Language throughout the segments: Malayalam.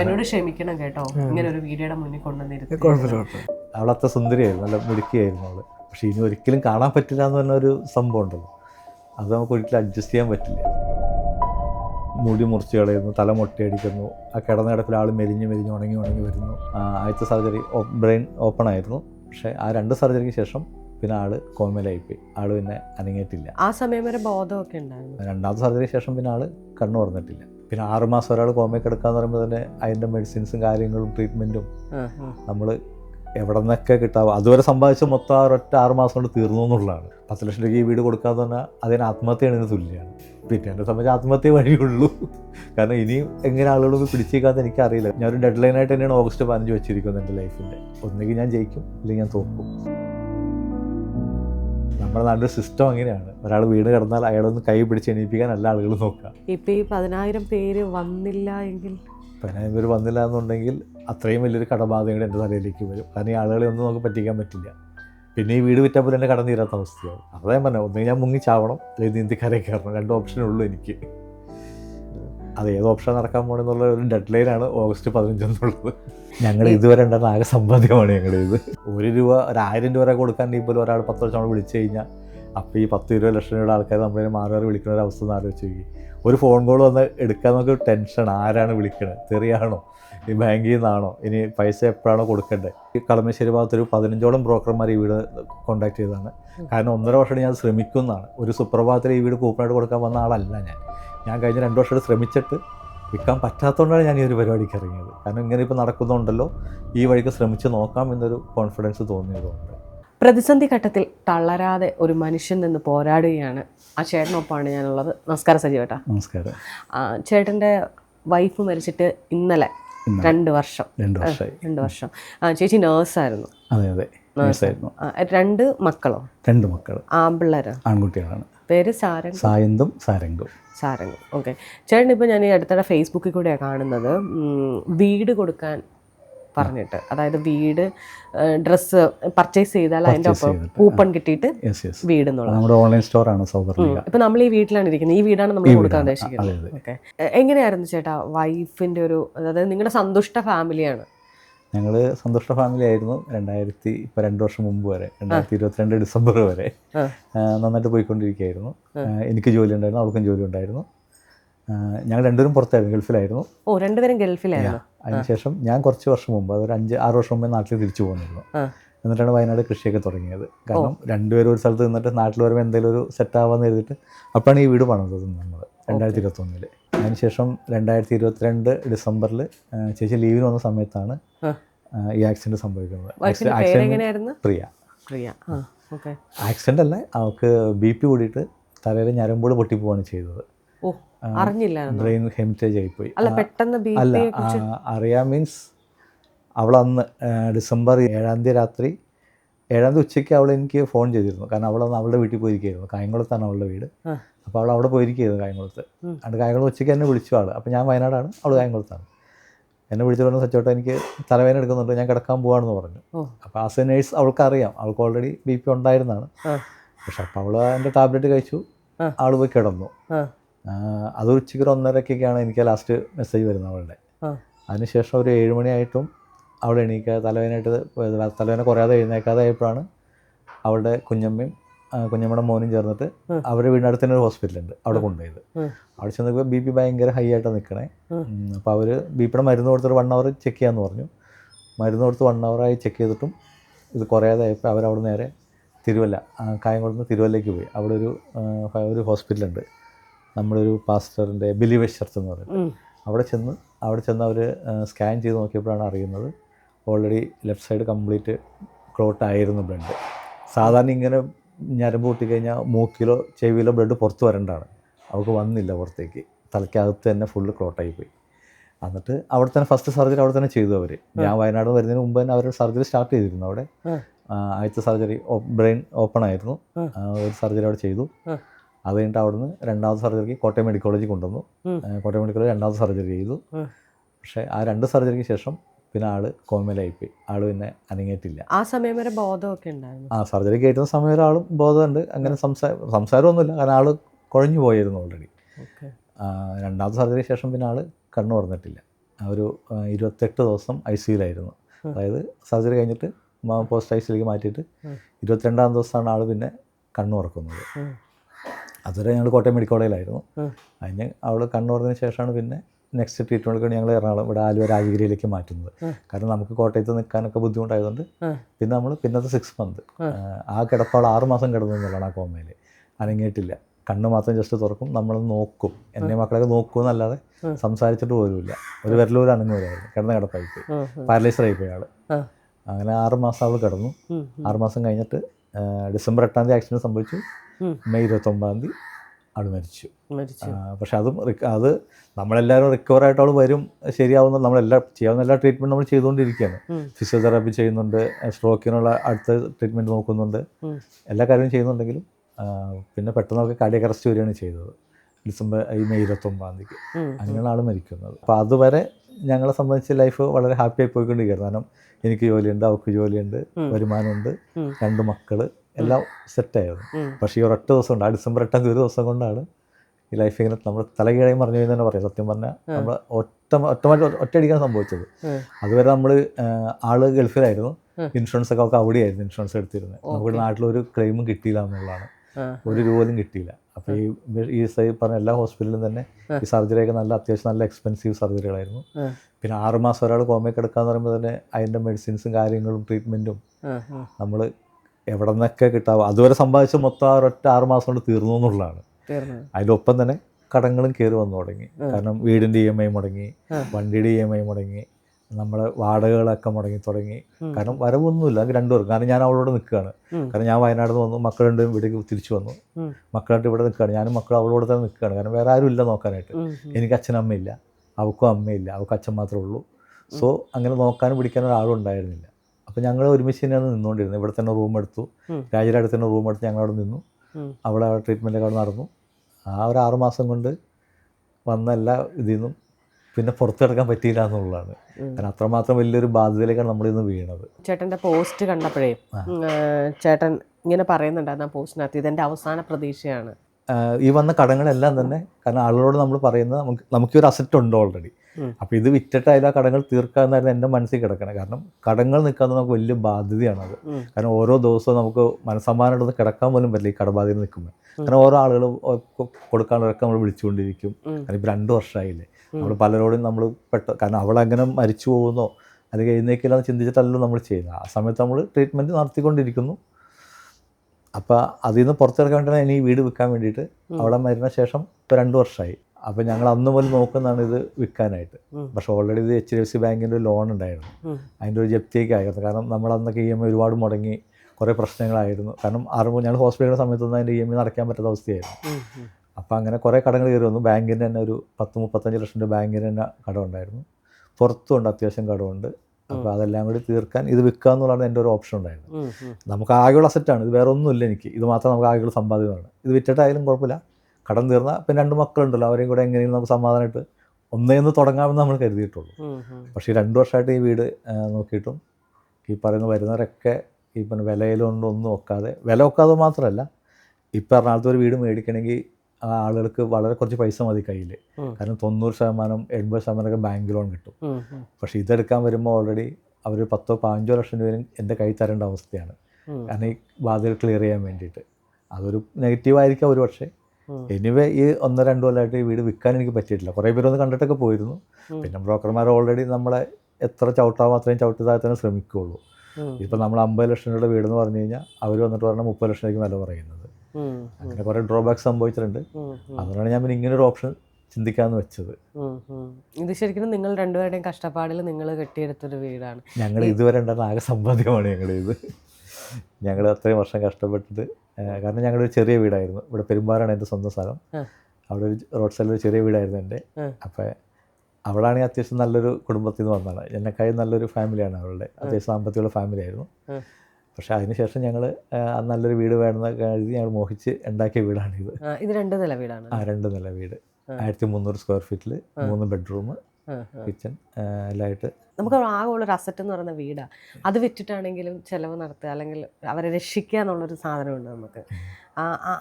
എന്നോട് ക്ഷമിക്കണം കേട്ടോ. ഇങ്ങനെ ഒരു വീഡിയോയുടെ മുന്നിൽ കൊണ്ടുവന്നിരുന്നു അവളത്ര സുന്ദരിയായിരുന്നു നല്ല മിടുക്കിയായിരുന്നു അവൾ. പക്ഷെ ഇനി ഒരിക്കലും കാണാൻ പറ്റില്ല എന്ന് പറഞ്ഞ ഒരു സംഭവം ഉണ്ടല്ലോ. അത് നമുക്ക് ഒരിക്കലും അഡ്ജസ്റ്റ് ചെയ്യാൻ പറ്റില്ല. മുടി മുറിച്ച് കളയുന്നു തല മുട്ടയടിക്കുന്നു ആ കിടന്ന കിടപ്പിൽ ആൾ മെലിഞ്ഞ് മെലിഞ്ഞ് ഉണങ്ങി ഉണങ്ങി വരുന്നു. ആദ്യത്തെ സർജറി ബ്രെയിൻ ഓപ്പൺ ആയിരുന്നു. പക്ഷേ ആ രണ്ട് സർജറിക്ക് ശേഷം പിന്നെ ആൾ കോമലായിപ്പോയി ആൾ പിന്നെ അനങ്ങിയിട്ടില്ല. ആ സമയം വരെ ബോധമൊക്കെ ഉണ്ടായിരുന്നു. രണ്ടാമത്തെ സർജറിക്ക് ശേഷം പിന്നെ ആൾ കണ്ണു തുറന്നിട്ടില്ല പിന്നെ ആറുമാസം ഒരാൾ കോമയിൽ കിടക്കാന്ന് പറയുമ്പോൾ തന്നെ അതിന്റെ മെഡിസിൻസും കാര്യങ്ങളും ട്രീറ്റ്മെന്റും. നമ്മൾ എവിടെ നിന്നൊക്കെ കിട്ടാവും. അതുവരെ സമ്പാദിച്ച മൊത്തം ആ ഒരൊറ്റ ആറ് മാസം കൊണ്ട് തീർന്നു എന്നുള്ളതാണ്. പത്ത് ലക്ഷം രൂപയ്ക്ക് ഈ വീട് കൊടുക്കാന്ന് പറഞ്ഞാൽ അതിന് ആത്മഹത്യയാണ് തുല്യമാണ് പിന്നെ എന്നെ സംബന്ധിച്ച് ആത്മഹത്യ വഴിയുള്ളൂ കാരണം ഇനിയും എങ്ങനെ ആളുകളൊക്കെ പിടിച്ചേക്കാന്ന് എനിക്കറിയില്ല. ഞാൻ ഒരു ഡെഡ് ലൈനായിട്ട് തന്നെയാണ് ഓഗസ്റ്റ് പതിനഞ്ച് വെച്ചിരിക്കുന്നത് എന്റെ ലൈഫിന്റെ ഒന്നുകിൽ ഞാൻ ജയിക്കും അല്ലെങ്കിൽ ഞാൻ തോക്കും നമ്മുടെ നാട്ടിൽ സിസ്റ്റം അങ്ങനെയാണ്. ഒരാൾ വീട് കിടന്നാൽ അയാളൊന്ന് കൈ പിടിച്ച് എണീപ്പിക്കാൻ എല്ലാ ആളുകളും നോക്കുക. ഇപ്പൊ ഈ പതിനായിരം പേര് വന്നില്ല എങ്കിൽ? പതിനായിരം പേര് വന്നില്ല എന്നുണ്ടെങ്കിൽ അത്രയും വലിയൊരു കടബാധ കൂടെ എന്റെ തലയിലേക്ക് വരും. കാരണം ഈ ആളുകളെ ഒന്നും നമുക്ക് പറ്റിക്കാൻ പറ്റില്ല. പിന്നെ ഈ വീട് വിറ്റാൽ പോലും എന്റെ കടം തീരാത്ത അവസ്ഥയാവും. അതാ ഞാൻ ഒന്നുകിൽ ഞാൻ മുങ്ങിച്ചാവണം അല്ലെങ്കിൽ നീന്തി കരയിൽ കയറണം. രണ്ട് ഓപ്ഷനേ ഉള്ളൂ എനിക്ക്. അത് ഏത് ഓപ്ഷൻ നടക്കാൻ പോകണമെന്നുള്ള ഒരു ഡെഡ് ലൈൻ ആണ് ഓഗസ്റ്റ് പതിനഞ്ചെന്നുള്ളത് ഞങ്ങൾ ഇതുവരെ ഉണ്ടായിരുന്ന ആകെ സമ്പാദ്യമാണ് ഞങ്ങളുടെ ഇത്. ഒരു രൂപ ഒരു ആയിരം രൂപ വരെ കൊടുക്കാണ്ടെങ്കിൽ പോലും ഒരാൾ പത്ത് ലക്ഷം വിളിച്ചു കഴിഞ്ഞാൽ അപ്പോൾ ഈ പത്ത് ഇരുപത് ലക്ഷം രൂപയുടെ ആൾക്കാർ നമ്മളെ മാറി മാറി വിളിക്കുന്ന ഒരു അവസ്ഥ ഒന്ന് ആലോചിച്ച് നോക്കി. ഒരു ഫോൺ കോൾ വന്ന് എടുക്കാൻ നമുക്ക് ടെൻഷൻ ആരാണ് വിളിക്കണത് തെറിയാണോ ഈ ബാങ്കിൽ നിന്നാണോ? ഇനി പൈസ എപ്പോഴാണോ കൊടുക്കേണ്ടത് ഈ കളമശ്ശേരി ഭാഗത്ത് ഒരു പതിനഞ്ചോളം ബ്രോക്കർമാർ ഈ വീട് കോൺടാക്ട് ചെയ്തതാണ്. കാരണം ഒന്നര വർഷം ഞാൻ ശ്രമിക്കുന്നതാണ്. ഒരു സുപ്രഭാതത്തിൽ ഈ വീട് കൂപ്പണായിട്ട് കൊടുക്കാൻ വന്ന ആളല്ല ഞാൻ. ഞാൻ കഴിഞ്ഞ രണ്ട് വർഷമായിട്ട് ശ്രമിച്ചിട്ട് വിൽക്കാൻ പറ്റാത്തതുകൊണ്ടാണ് ഞാൻ ഈ ഒരു പരിപാടിക്ക് ഇറങ്ങിയത്. കാരണം ഇങ്ങനെ ഇപ്പോൾ നടക്കുന്നുണ്ടല്ലോ ഈ വഴിക്ക് ശ്രമിച്ച് നോക്കാം എന്നൊരു കോൺഫിഡൻസ് തോന്നിയതുകൊണ്ട്. പ്രതിസന്ധി ഘട്ടത്തിൽ തളരാതെ ഒരു മനുഷ്യൻ നിന്ന് പോരാടുകയാണ് ആ ചേട്ടനൊപ്പമാണ് ഞാനുള്ളത്. നമസ്കാരം സജീവേട്ടാ നമസ്കാരം. ചേട്ടന്റെ വൈഫ് മരിച്ചിട്ട് ഇന്നലെ. രണ്ട് വർഷം. രണ്ട് വർഷം രണ്ട് വർഷം. ആ, ചേച്ചി നേഴ്സായിരുന്നു അതെ അതെ. നേഴ്സായിരുന്നു രണ്ട് മക്കളോ? രണ്ട് മക്കൾ ആമ്പിള്ളേരോ ആൺകുട്ടികളാണ്. പേര് സാരംഗ്. സായന്തും സാരംഗും. സാരംഗ്. ഓക്കെ. ചേട്ടൻ ഇപ്പോൾ ഞാൻ ഈ അടുത്തിടെ ഫേസ്ബുക്കിൽ കൂടെയാണ് കാണുന്നത്. വീട് കൊടുക്കാൻ പറഞ്ഞിട്ട്. അതായത് വീട് ഡ്രസ്സ് പർച്ചേസ് ചെയ്താൽ അതിന്റെ ഒപ്പം കൂപ്പൺ കിട്ടിയിട്ട് വീട് എന്നുള്ളത്. നമ്മുടെ ഓൺലൈൻ സ്റ്റോറാണ് ഇപ്പൊ നമ്മൾ ഈ വീട്ടിലാണ് ഇരിക്കുന്നത്. ഈ വീടാണ് നമ്മൾ കൊടുക്കാൻ. ഉദ്ദേശിക്കുന്നത്. എങ്ങനെയായിരുന്നു ചേട്ടാ വൈഫിന്റെ ഒരു അതായത് നിങ്ങളുടെ സന്തുഷ്ട ഫാമിലിയാണ് ഞങ്ങൾ സന്തുഷ്ട ഫാമിലി ആയിരുന്നു രണ്ടായിരത്തി ഇപ്പം രണ്ട് വർഷം മുമ്പ് വരെ. രണ്ടായിരത്തി ഇരുപത്തിരണ്ട് ഡിസംബർ വരെ. നന്നായിട്ട് പോയിക്കൊണ്ടിരിക്കുകയായിരുന്നു. എനിക്ക് ജോലി ഉണ്ടായിരുന്നു അവൾക്കും ജോലി ഉണ്ടായിരുന്നു. ഞങ്ങൾ രണ്ടുപേരും പുറത്തായിരുന്നു ഗൾഫിലായിരുന്നു. ഓ രണ്ടുപേരും ഗൾഫിലായിരുന്നു. അതിനുശേഷം ഞാൻ കുറച്ച് വർഷം മുമ്പ് അതൊരു അഞ്ച് ആറ് വർഷം മുമ്പേ നാട്ടിൽ തിരിച്ചു പോകുന്നുള്ളൂ എന്നിട്ടാണ് വയനാട് കൃഷിയൊക്കെ തുടങ്ങിയത്. കാരണം രണ്ടുപേരും ഒരു സ്ഥലത്ത് നിന്നിട്ട് നാട്ടിൽ വരുമ്പോൾ എന്തെങ്കിലും ഒരു സെറ്റ് ആവാന്ന് എഴുതിയിട്ട് അപ്പോഴാണ് ഈ വീട് പണിതത് നമ്മൾ രണ്ടായിരത്തി ഇരുപത്തൊന്നിൽ. അതിനുശേഷം രണ്ടായിരത്തി ഇരുപത്തിരണ്ട് ഡിസംബറിൽ ചേച്ചി ലീവിന് വന്ന സമയത്താണ് ഈ ആക്സിഡന്റ് സംഭവിക്കുന്നത്. പ്രിയ. പ്രിയ. ആക്സിഡന്റ് അല്ല അവൾക്ക് ബി പി കൂടിയിട്ട് തലയിൽ ഞരമ്പോട് പൊട്ടിപ്പോവാണ് ചെയ്തത്. ബ്രെയിൻ ഹെമിറ്റേജ് ആയിപ്പോയി. അല്ല അറിയാം മീൻസ് അവൾ അന്ന് ഡിസംബർ ഏഴാം തീയതി രാത്രി ഏഴാം തീയതി ഉച്ചയ്ക്ക് അവൾ എനിക്ക് ഫോൺ ചെയ്തിരുന്നു. കാരണം അവളന്ന് അവളുടെ വീട്ടിൽ പോയിരിക്കുകയായിരുന്നു. കായംകുളത്താണ് അവളുടെ വീട്. അപ്പോൾ അവൾ അവിടെ പോയിരിക്കുകയായിരുന്നു കായംകുളത്ത്. അതുകൊണ്ട് കായംകുളം ഉച്ചയ്ക്ക് എന്നെ വിളിച്ചു ആൾ അപ്പോൾ ഞാൻ വയനാടാണ് അവൾ കായംകുളത്താണ്. എന്നെ വിളിച്ചു പറഞ്ഞു സച്ചോട്ടെ എനിക്ക് തലവേദന എടുക്കുന്നുണ്ട് ഞാൻ കിടക്കാൻ പോവാണെന്ന് പറഞ്ഞു. അപ്പോൾ ആസ് എ നേഴ്സ് അവൾക്ക് അറിയാം അവൾക്ക് ഓൾറെഡി ബി പി ഉണ്ടായിരുന്നതാണ് പക്ഷെ അപ്പോൾ അവൾ എന്റെ ടാബ്ലറ്റ് കഴിച്ചു. ആൾ പോയി കിടന്നു. അത് ഉച്ചയ്ക്ക് ഒരു ഒന്നരക്കൊക്കെയാണ് എനിക്ക് ലാസ്റ്റ് മെസ്സേജ് വരുന്നത് അവളുടെ. അതിനുശേഷം ഒരു ഏഴ് മണിയായിട്ടും അവൾ എണീക്കുക തലവേദനയായിട്ട് തലവേദന കുറയാതെ എഴുന്നേക്കാതെ ആയപ്പോഴാണ് അവളുടെ കുഞ്ഞമ്മയും കുഞ്ഞമ്മയുടെ മോനും ചേർന്നിട്ട്. അവരുടെ വീടിനടുത്ത് തന്നെ ഒരു ഹോസ്പിറ്റലുണ്ട് അവിടെ കൊണ്ടുപോയത്. അവിടെ ചെന്നപ്പോൾ ബി പി ഭയങ്കര ഹൈ ആയിട്ടാണ് നിൽക്കണേ. അപ്പോൾ അവർ ബി പിയുടെ മരുന്ന് കൊടുത്തിട്ട് വൺ അവർ ചെക്ക് ചെയ്യാമെന്ന് പറഞ്ഞു. മരുന്ന് കൊടുത്ത് വൺ അവറായി ചെക്ക് ചെയ്തിട്ടും ഇത് കുറയാതെ ആയപ്പോൾ അവരവിടെ നേരെ തിരുവല്ല കായംകുളത്ത് നിന്ന് തിരുവല്ലയ്ക്ക് പോയി. അവിടെ ഒരു ഒരു ഹോസ്പിറ്റലുണ്ട്. നമ്മുടെ ഒരു പാസ്റ്ററിന്റെ ബിലീവേഴ്സ് ചർച്ച് എന്ന് പറയുന്നത്. അവിടെ ചെന്ന് അവിടെ ചെന്ന് അവർ സ്കാൻ ചെയ്ത് നോക്കിയപ്പോഴാണ് അറിയുന്നത് already left side complete clot ആയിരുന്നു ബ്ലഡ് സാധാരണ ഇങ്ങനെ ഞരമ്പ് പൊട്ടിക്കഴിഞ്ഞാൽ മൂക്കിലോ ചെവിയിലോ ബ്ലഡ് പുറത്ത് വരേണ്ടതാണ്. അവൾക്ക് വന്നില്ല പുറത്തേക്ക്. തലയ്ക്കകത്ത് തന്നെ ഫുള്ള് ക്ലോട്ടായി പോയി എന്നിട്ട് അവിടെ തന്നെ ഫസ്റ്റ് സർജറി അവിടെ തന്നെ ചെയ്തു അവർ ഞാൻ വയനാട് വരുന്നതിന് മുമ്പ് തന്നെ അവർ സർജറി സ്റ്റാർട്ട് ചെയ്തിരുന്നു അവിടെ. ആദ്യത്തെ സർജറി ബ്രെയിൻ ഓപ്പൺ ആയിരുന്നു. ഒരു സർജറി അവിടെ ചെയ്തു. അത് കഴിഞ്ഞിട്ട് അവിടുന്ന് രണ്ടാമത്തെ സർജറിക്ക് കോട്ടയം മെഡിക്കോളജി കോളേജിൽ കൊണ്ടുവന്നു. കോട്ടയം മെഡിക്കൽ കോളേജ് രണ്ടാമത്തെ സർജറി ചെയ്തു. പക്ഷേ ആ രണ്ട് സർജറിക്ക് ശേഷം പിന്നെ ആൾ കോമലായിപ്പോയി ആൾ പിന്നെ അനങ്ങിയിട്ടില്ല. ആ സമയം വരെ ബോധമൊക്കെ ഉണ്ടായിരുന്നു. ആ സർജറി കയറ്റുന്ന സമയം ഒരാളും ബോധമുണ്ട്. അങ്ങനെ സംസാ സംസാരമൊന്നുമില്ല. കാരണം ആൾ കുഴഞ്ഞു പോയിരുന്നു ഓൾറെഡി രണ്ടാമത്തെ സർജറി ശേഷം പിന്നെ ആൾ കണ്ണു തുറന്നിട്ടില്ല. ഒരു ഇരുപത്തെട്ട് ദിവസം ഐ സിയിലായിരുന്നു. അതായത് സർജറി കഴിഞ്ഞിട്ട് പോസ്റ്റ് ഐ സിയിലേക്ക് മാറ്റിയിട്ട്. ഇരുപത്തിരണ്ടാം ദിവസമാണ് ആൾ പിന്നെ കണ്ണു തുറക്കുന്നത്. അതുവരെ ഞങ്ങൾ കോട്ടയം മെഡിക്കൽ കോളേജിലായിരുന്നു. അതിന് അവൾ കണ്ണു തുറന്നതിന് ശേഷമാണ് പിന്നെ നെക്സ്റ്റ് ട്രീറ്റ്മെന്റ് ഞങ്ങൾ എറണാകുളം ഇവിടെ ആലുവ രാജഗിരിയിലേക്ക് മാറ്റുന്നത്. കാരണം നമുക്ക് കോട്ടയത്ത് നിൽക്കാനൊക്കെ ബുദ്ധിമുട്ടായതുകൊണ്ട്. പിന്നെ നമ്മൾ പിന്നത്തെ സിക്സ് മന്ത് ആ. കിടപ്പാൾ ആറ് മാസം കിടന്നു എന്നുള്ളതാണ് ആ കോമയിൽ അനങ്ങിയിട്ടില്ല. കണ്ണ് മാത്രം ജസ്റ്റ് തുറക്കും നമ്മൾ നോക്കും. എന്നെ മക്കളൊക്കെ നോക്കും എന്നല്ലാതെ സംസാരിച്ചിട്ട് പോലുമില്ല. ഒരു വിരലൂർ അനങ്ങുമായിരുന്നു കിടന്ന കിടപ്പായി പോയി. പാരലൈസർ ആയി പോയി ആൾ അങ്ങനെ ആറ് മാസം അവൾ കിടന്നു. ആറ് മാസം കഴിഞ്ഞിട്ട് ഡിസംബർ എട്ടാം തീയതി ആക്സിഡന്റ് സംഭവിച്ചു. മെയ് ഇരുപത്തൊമ്പതാം തീയതി ആൾ മരിച്ചു. പക്ഷെ അതും അത് നമ്മളെല്ലാവരും റിക്കവർ ആയിട്ട് അവൾ വരും ശരിയാവുന്ന നമ്മളെല്ലാ ചെയ്യാവുന്ന എല്ലാ ട്രീറ്റ്മെന്റ് നമ്മൾ ചെയ്തുകൊണ്ടിരിക്കുകയാണ് ഫിസിയോതെറാപ്പി ചെയ്യുന്നുണ്ട് സ്ട്രോക്കിനുള്ള അടുത്ത ട്രീറ്റ്മെന്റ് നോക്കുന്നുണ്ട്. എല്ലാ കാര്യവും ചെയ്യുന്നുണ്ടെങ്കിലും പിന്നെ പെട്ടെന്നൊക്കെ കാർഡിയക് അറസ്റ്റ് വരികയാണ് ചെയ്തത്. ഡിസംബർ ഈ മെയ് ഇരുപത്തൊമ്പതാം തീയതി. അങ്ങനെയാണ് ആൾ മരിക്കുന്നത്. അപ്പോൾ അതുവരെ ഞങ്ങളെ സംബന്ധിച്ച് ലൈഫ് വളരെ ഹാപ്പി ആയി പോയിക്കൊണ്ടിരിക്കുകയാണ്. കാരണം എനിക്ക് ജോലിയുണ്ട് അവൾക്ക് ജോലിയുണ്ട് വരുമാനമുണ്ട് രണ്ട് മക്കൾ എല്ലാം സെറ്റായത്. പക്ഷേ ഈ ഒരൊറ്റ ദിവസം ഉണ്ട് ആ ഡിസംബർ എട്ടാം തീയതി ഒരു ദിവസം കൊണ്ടാണ് ഈ ലൈഫ് ഇങ്ങനെ നമ്മൾ തലകീഴായി മറിഞ്ഞു എന്ന് തന്നെ പറയാം. സത്യം പറഞ്ഞാൽ നമ്മൾ ഒറ്റ ഒറ്റമായിട്ട് ഒറ്റയടിക്കാൻ സംഭവിച്ചത്. അതുവരെ നമ്മൾ ആൾ ഗൾഫിലായിരുന്നു. ഇൻഷുറൻസ് ഒക്കെ അവർക്ക് അവിടെയായിരുന്നു ഇൻഷുറൻസ് എടുത്തിരുന്നത്. നമ്മുടെ നാട്ടിലൊരു ക്ലെയിമും കിട്ടിയില്ല എന്നുള്ളതാണ്. ഒരു രൂപ പോലും കിട്ടിയില്ല. അപ്പോൾ ഈ ഈ സൈ പറഞ്ഞ എല്ലാ ഹോസ്പിറ്റലിലും തന്നെ. ഈ സർജറിയൊക്കെ നല്ല അത്യാവശ്യം നല്ല എക്സ്പെൻസീവ് സർജറികളായിരുന്നു പിന്നെ ആറുമാസം ഒരാൾ കോമയ്ക്ക് എടുക്കാന്ന് പറയുമ്പോൾ തന്നെ അതിന്റെ മെഡിസിൻസും കാര്യങ്ങളും ട്രീറ്റ്മെന്റും. നമ്മൾ എവിടെ നിന്നൊക്കെ കിട്ടാവോ. അതുവരെ സമ്പാദിച്ച മൊത്തം ആ ഒരൊറ്റ ആറ് മാസം കൊണ്ട് തീർന്നു എന്നുള്ളതാണ്. അതിലൊപ്പം തന്നെ കടങ്ങളും കയറി വന്നു തുടങ്ങി. കാരണം വീടിന്റെ ഇ എം ഐ മുടങ്ങി വണ്ടിയുടെ ഇ എം ഐ മുടങ്ങി നമ്മളെ വാടകകളൊക്കെ മുടങ്ങി തുടങ്ങി. കാരണം വരവൊന്നുമില്ല രണ്ടുപേർക്കും. കാരണം ഞാൻ അവളോട് നിൽക്കുകയാണ്. കാരണം ഞാൻ വയനാട് നിന്ന് വന്നു മക്കളുണ്ട് ഇവിടേക്ക് തിരിച്ചു വന്നു. മക്കളായിട്ട് ഇവിടെ നിൽക്കുകയാണ്. ഞാനും മക്കളും അവളോട് തന്നെ നിൽക്കുകയാണ്. കാരണം വേറെ ആരും ഇല്ല നോക്കാനായിട്ട്. എനിക്ക് അച്ഛനമ്മയില്ല അവൾക്കും അമ്മയില്ല അവൾക്ക് അച്ഛൻ മാത്രമേ ഉള്ളൂ. സോ അങ്ങനെ നോക്കാനും പിടിക്കാനും ഒരാളും ഉണ്ടായിരുന്നില്ല. അപ്പോൾ ഞങ്ങൾ ഒരുമിച്ച് തന്നെയാണ് നിന്നുകൊണ്ടിരുന്നത് ഇവിടെ തന്നെ റൂം എടുത്തു. രാജയുടെ അടുത്ത് തന്നെ റൂം എടുത്ത് ഞങ്ങൾ അവിടെ നിന്നു. അവിടെ ട്രീറ്റ്മെന്റ് അവിടെ നടന്നു ആ ഒരു ആറ് മാസം കൊണ്ട് വന്ന എല്ലാ ഇതിൽ നിന്നും പിന്നെ പുറത്തു കിടക്കാൻ പറ്റിയില്ല എന്നുള്ളതാണ്. കാരണം അത്രമാത്രം വലിയൊരു ബാധ്യതയിലേക്കാണ് നമ്മളിന്ന് വീണത് ചേട്ടന്റെ പോസ്റ്റ് കണ്ടപ്പോഴേ. ചേട്ടൻ ഇങ്ങനെ പറയുന്നുണ്ടായിരുന്നു ആ പോസ്റ്റിനകത്ത് ഇതെന്റെ അവസാന പ്രതീക്ഷയാണ് ഈ വന്ന കടങ്ങളെല്ലാം തന്നെ കാരണം ആളുകളോട് നമ്മൾ പറയുന്നത് നമുക്ക് നമുക്കൊരു അസറ്റ് ഉണ്ട് ഓൾറെഡി. അപ്പോൾ ഇത് വിറ്റിട്ട് അതിൽ ആ കടങ്ങൾ തീർക്കാമെന്നായിരുന്നു എന്റെ മനസ്സിൽ കിടക്കണം കാരണം കടങ്ങൾ നിൽക്കാമെന്ന് നമുക്ക് വലിയ ബാധ്യതയാണ് അത്. കാരണം ഓരോ ദിവസവും നമുക്ക് മനസ്സമ്മാനമായിട്ടൊന്ന് കിടക്കാൻ പോലും പറ്റില്ല ഈ കടബാധയിൽ നിൽക്കുമ്പോൾ. കാരണം ഓരോ ആളുകൾ കൊടുക്കാനുള്ളവരൊക്കെ നമ്മൾ വിളിച്ചുകൊണ്ടിരിക്കും. കാരണം ഇപ്പം രണ്ട് വർഷമായില്ലേ. നമ്മൾ പലരോടും നമ്മൾ പെട്ട കാരണം അവളെങ്ങനെ മരിച്ചു പോകുന്നോ അല്ലെങ്കിൽ എഴുന്നേക്കില്ലാന്ന് ചിന്തിച്ചിട്ടല്ലോ നമ്മൾ ചെയ്യുന്നത്. ആ സമയത്ത് നമ്മൾ ട്രീറ്റ്മെന്റ് നടത്തിക്കൊണ്ടിരിക്കുന്നു. അപ്പോൾ അതിൽ നിന്ന് പുറത്തിറക്കാൻ വേണ്ടിയാണ് ഇനി ഈ വീട് വിൽക്കാൻ വേണ്ടിയിട്ട് അവിടെ മരുന്ന ശേഷം ഇപ്പോൾ രണ്ട് വർഷമായി അപ്പോൾ ഞങ്ങൾ അന്ന് മുതൽ നോക്കുന്നതാണ് ഇത് വിൽക്കാനായിട്ട്. പക്ഷെ ഓൾറെഡി ഇത് എച്ച് ഡി എഫ് സി ബാങ്കിന്റെ ഒരു ലോൺ ഉണ്ടായിരുന്നു. അതിന്റെ ഒരു ജപ്തിയൊക്കെ ആയിരുന്നു കാരണം നമ്മൾ അന്നൊക്കെ ഇ എം ഐ ഒരുപാട് മുടങ്ങി കുറേ പ്രശ്നങ്ങളായിരുന്നു. കാരണം ആറ് ഞങ്ങൾ ഹോസ്പിറ്റലിന്റെ സമയത്തൊന്നും അതിന്റെ ഇ എം ഐ നടക്കാൻ പറ്റാത്ത അവസ്ഥയായിരുന്നു. അപ്പോൾ അങ്ങനെ കുറേ കടങ്ങൾ കയറി വന്നു. ബാങ്കിന്റെ തന്നെ ഒരു പത്ത് മുപ്പത്തഞ്ച് ലക്ഷം രൂപ ബാങ്കിന്റെ തന്നെ കടമുണ്ടായിരുന്നു പുറത്തുണ്ട് അത്യാവശ്യം കടമുണ്ട്. അപ്പോൾ അതെല്ലാം കൂടി തീർക്കാൻ ഇത് വിൽക്കുക എന്നുള്ളതാണ് എന്റെ ഒരു ഓപ്ഷൻ ഉണ്ടായിരുന്നത്. നമുക്ക് ആകെയുള്ള അസറ്റാണ് ഇത് വേറെ ഒന്നുമില്ല എനിക്ക്. ഇത് മാത്രം നമുക്ക് ആകെയുള്ള സമ്പാദ്യമാണ് ഇത് വിറ്റിട്ടായാലും കുഴപ്പമില്ല. കടം തീർന്ന പിന്നെ രണ്ട് മക്കളുണ്ടല്ലോ. അവരെയും കൂടെ എങ്ങനെയും നമുക്ക് സമാധാനമായിട്ട് ഒന്നേന്ന് തുടങ്ങാമെന്ന് നമ്മൾ കരുതിയിട്ടുള്ളൂ. പക്ഷേ ഈ രണ്ട് വർഷമായിട്ട് ഈ വീട് നോക്കിയിട്ടും ഈ പറയുന്ന വരുന്നവരൊക്കെ ഈ പറഞ്ഞ വിലയിലൊന്നും ഒന്നും വെക്കാതെ വില വെക്കാതെ മാത്രമല്ല ഇപ്പം എറണാകുളത്ത് ഒരു വീട് മേടിക്കണമെങ്കിൽ ആളുകൾക്ക് വളരെ കുറച്ച് പൈസ മതി കയ്യിൽ. കാരണം തൊണ്ണൂറ് ശതമാനം എൺപത് ശതമാനമൊക്കെ ബാങ്ക് ലോൺ കിട്ടും. പക്ഷേ ഇതെടുക്കാൻ വരുമ്പോൾ ഓൾറെഡി അവർ പത്തോ പതിനഞ്ചോ ലക്ഷം രൂപയും എന്റെ കയ്യിൽ തരേണ്ട അവസ്ഥയാണ്. കാരണം ഈ ബാധ്യത ക്ലിയർ ചെയ്യാൻ വേണ്ടിയിട്ട്. അതൊരു നെഗറ്റീവ് ആയിരിക്കാം ഒരു പക്ഷേ. എനിവേ ഈ ഒന്നോ രണ്ടോ കൊല്ലമായിട്ട് ഈ വീട് വിൽക്കാൻ എനിക്ക് പറ്റിയിട്ടില്ല. കുറേ പേരൊന്ന് കണ്ടിട്ടൊക്കെ പോയിരുന്നു. പിന്നെ ബ്രോക്കർമാർ ഓൾറെഡി നമ്മളെ എത്ര ചവിട്ടാമോ അത്രയും ചവിട്ടി തന്നെ ശ്രമിക്കുകയുള്ളൂ. ഇപ്പം നമ്മൾ അമ്പത് ലക്ഷം രൂപയുടെ വീടെന്ന് പറഞ്ഞു കഴിഞ്ഞാൽ അവർ വന്നിട്ട് പറഞ്ഞാൽ മുപ്പത് ലക്ഷമായിരിക്കും വില പറയുന്നത്. അങ്ങനെ കുറേ ഡ്രോബാക്ക് സംഭവിച്ചിട്ടുണ്ട്. അതുകൊണ്ടാണ് ഞാൻ പിന്നെ ഇങ്ങനെ ഒരു ഓപ്ഷൻ ചിന്തിക്കാന്ന് വെച്ചത്. ഇത് ശരിക്കും നിങ്ങൾ രണ്ടുപേരുടെയും കഷ്ടപ്പാടിൽ നിങ്ങൾ കെട്ടിയെടുത്തൊരു വീടാണ്. ഞങ്ങൾ ഇതുവരെ ഉണ്ടായിരുന്ന ആകെ സമ്പാദ്യമാണ് ഞങ്ങളുടെ ഇത്. ഞങ്ങൾ അത്രയും വർഷം കഷ്ടപ്പെട്ടത് കാരണം ഞങ്ങളുടെ ഒരു ചെറിയ വീടായിരുന്നു. ഇവിടെ പെരുമ്പാറാണ് എന്റെ സ്വന്തം സ്ഥലം. അവിടെ ഒരു റോഡ് സൈഡിൽ ഒരു ചെറിയ വീടായിരുന്നു എന്റെ. അപ്പം അപ്പോൾ അവളാണെങ്കിൽ അത്യാവശ്യം നല്ലൊരു കുടുംബത്തിൽ നിന്ന് വന്നതാണ്. എന്നെക്കായി നല്ലൊരു ഫാമിലിയാണ് അവളുടെ. അത്യാവശ്യം സാമ്പത്തികമുള്ള ഫാമിലി ആയിരുന്നു. പക്ഷേ അതിനുശേഷം ഞങ്ങൾ നല്ലൊരു വീട് വേണമെന്ന് കരുതി ഞങ്ങൾ മോഹിച്ച് ഉണ്ടാക്കിയ വീടാണിത്. ഇത് രണ്ട് നില വീടാണ്. ആ രണ്ട് നില വീട്. ആയിരത്തി മുന്നൂറ് സ്ക്വയർ ഫീറ്റിൽ മൂന്ന് ബെഡ്റൂം. കിച്ചൺ എല്ലായിട്ട്. നമുക്ക് ആകെ ഉള്ളൊരു അസറ്റ് എന്ന് പറയുന്ന വീടാണ് അത് വിറ്റിട്ടാണെങ്കിലും ചിലവ് നടത്തുക അല്ലെങ്കിൽ അവരെ രക്ഷിക്കുക എന്നുള്ളൊരു സാധനമുണ്ട് നമുക്ക്.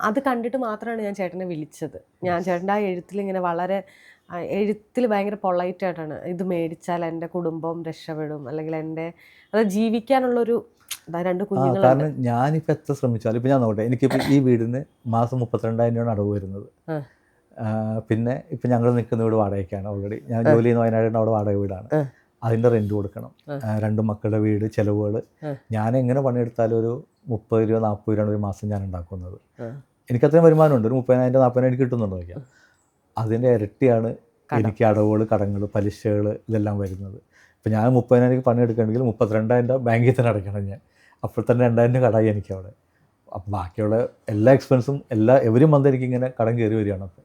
അത് കണ്ടിട്ട് മാത്രമാണ് ഞാൻ ചേട്ടനെ വിളിച്ചത്. ഞാൻ ചേട്ടന്റെ ആ എഴുത്തിൽ ഇങ്ങനെ വളരെ എഴുത്തിൽ ഭയങ്കര പൊള്ളൈറ്റായിട്ടാണ് ഇത് മേടിച്ചാൽ എന്റെ കുടുംബം രക്ഷപ്പെടും അല്ലെങ്കിൽ എന്റെ അത് ജീവിക്കാനുള്ളൊരു രണ്ട് കാരണം ഞാനിപ്പോൾ എത്ര ശ്രമിച്ചാലും ഇപ്പം ഞാൻ നോക്കട്ടെ എനിക്കിപ്പോൾ ഈ വീടിന് മാസം മുപ്പത്തിരണ്ടായിരം രൂപയാണ് അടവ് വരുന്നത്. പിന്നെ ഇപ്പം ഞങ്ങൾ നിൽക്കുന്ന വീട് വാടകയ്ക്കാണ് ഓൾറെഡി ഞാൻ ജോലി ചെയ്യുന്ന വയനാടിന്റെ അവിടെ വാടക വീടാണ്. അതിന്റെ അതിന്റെ റെന്റ് കൊടുക്കണം രണ്ട് മക്കളുടെ വീട് ചിലവുകൾ ഞാൻ എങ്ങനെ പണിയെടുത്താലും ഒരു മുപ്പത് രൂപ നാൽപ്പത് രൂപയാണ് ഒരു മാസം ഞാൻ ഉണ്ടാക്കുന്നത്. അത്രയും വരുമാനമുണ്ട്. ഒരു മുപ്പതിനായിരം നാൽപ്പതിനായിരം എനിക്ക് കിട്ടുന്നുണ്ടോ നോക്കിയാൽ അതിന്റെ ഇരട്ടിയാണ് എനിക്ക് അടവുകൾ കടങ്ങൾ പലിശകൾ ഇതെല്ലാം വരുന്നത്. ഇപ്പം ഞാൻ മുപ്പതിനായിരം പണിയെടുക്കണമെങ്കിൽ മുപ്പത്തിരണ്ടായിരം രൂപ ബാങ്കിൽ തന്നെ അടയ്ക്കണം ഞാൻ. അപ്പോൾ തന്നെ രണ്ടായിരം രൂപ കടായി എനിക്ക് അവിടെ അപ്പം ബാക്കിയുള്ള എല്ലാ എക്സ്പെൻസും എല്ലാ എവരും മന്ത് എനിക്ക് ഇങ്ങനെ കടം കയറി വരികയാണ് അപ്പോൾ.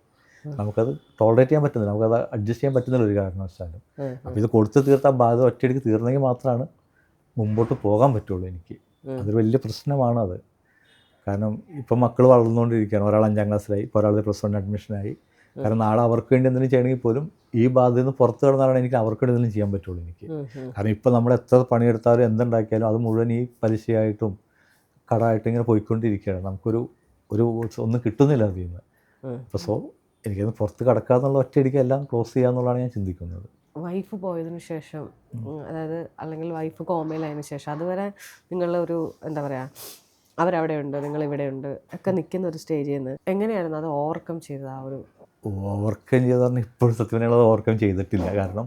നമുക്കത് ടോളറേറ്റ് ചെയ്യാൻ പറ്റുന്നില്ല. നമുക്കത് അഡ്ജസ്റ്റ് ചെയ്യാൻ പറ്റുന്നില്ല ഒരു കാരണവശാലും. അപ്പോൾ ഇത് കൊടുത്ത് തീർത്താൽ ബാധ ഒറ്റയടിക്ക് തീർന്നെങ്കിൽ മാത്രമാണ് മുമ്പോട്ട് പോകാൻ പറ്റുള്ളൂ എനിക്ക്. അതൊരു വലിയ പ്രശ്നമാണ് അത്. കാരണം ഇപ്പം മക്കൾ വളർന്നുകൊണ്ടിരിക്കുകയാണ്. ഒരാൾ അഞ്ചാം ക്ലാസ്സിലായി ഇപ്പോൾ ഒരാൾ പ്ലസ് വൺ അഡ്മിഷനായി കാരണം നാളെ അവർക്ക് വേണ്ടി എന്തെങ്കിലും ചെയ്യണമെങ്കിൽ പോലും ഈ ബാധ്യത നിന്ന് പുറത്ത് കിടന്നാലാണ് എനിക്ക് അവർക്ക് വേണ്ടി എന്തെങ്കിലും ചെയ്യാൻ പറ്റുള്ളൂ എനിക്ക്. കാരണം ഇപ്പം നമ്മൾ എത്ര പണിയെടുത്താലും എന്തുണ്ടാക്കിയാലും അത് മുഴുവൻ ഈ പലിശയായിട്ടും കടമായിട്ടും ഇങ്ങനെ പോയിക്കൊണ്ടിരിക്കുകയാണ്. നമുക്കൊരു ഒരു ഒന്നും കിട്ടുന്നില്ല അതിൽ നിന്ന്. അപ്പോൾ സോ എനിക്കത് പുറത്ത് കിടക്കാന്നുള്ള ഒറ്റയടിക്ക് എല്ലാം ക്ലോസ് ചെയ്യാന്നുള്ളതാണ് ഞാൻ ചിന്തിക്കുന്നത്. വൈഫ് പോയതിന് ശേഷം അതായത് അല്ലെങ്കിൽ വൈഫ് കോമയിലായതിനു ശേഷം അതുവരെ നിങ്ങളൊരു എന്താ പറയുക അവരവിടെ ഉണ്ട് നിങ്ങൾ ഇവിടെ ഉണ്ട് ഒക്കെ നിൽക്കുന്ന ഒരു സ്റ്റേജിൽ നിന്ന് എങ്ങനെയായിരുന്നു അത് ഓവർകം ചെയ്തത് ആ ഒരു ഓവർകം ചെയ്ത് പറഞ്ഞാൽ ഇപ്പോഴും സത്യം പറഞ്ഞാൽ ഓവർകം ചെയ്തിട്ടില്ല. കാരണം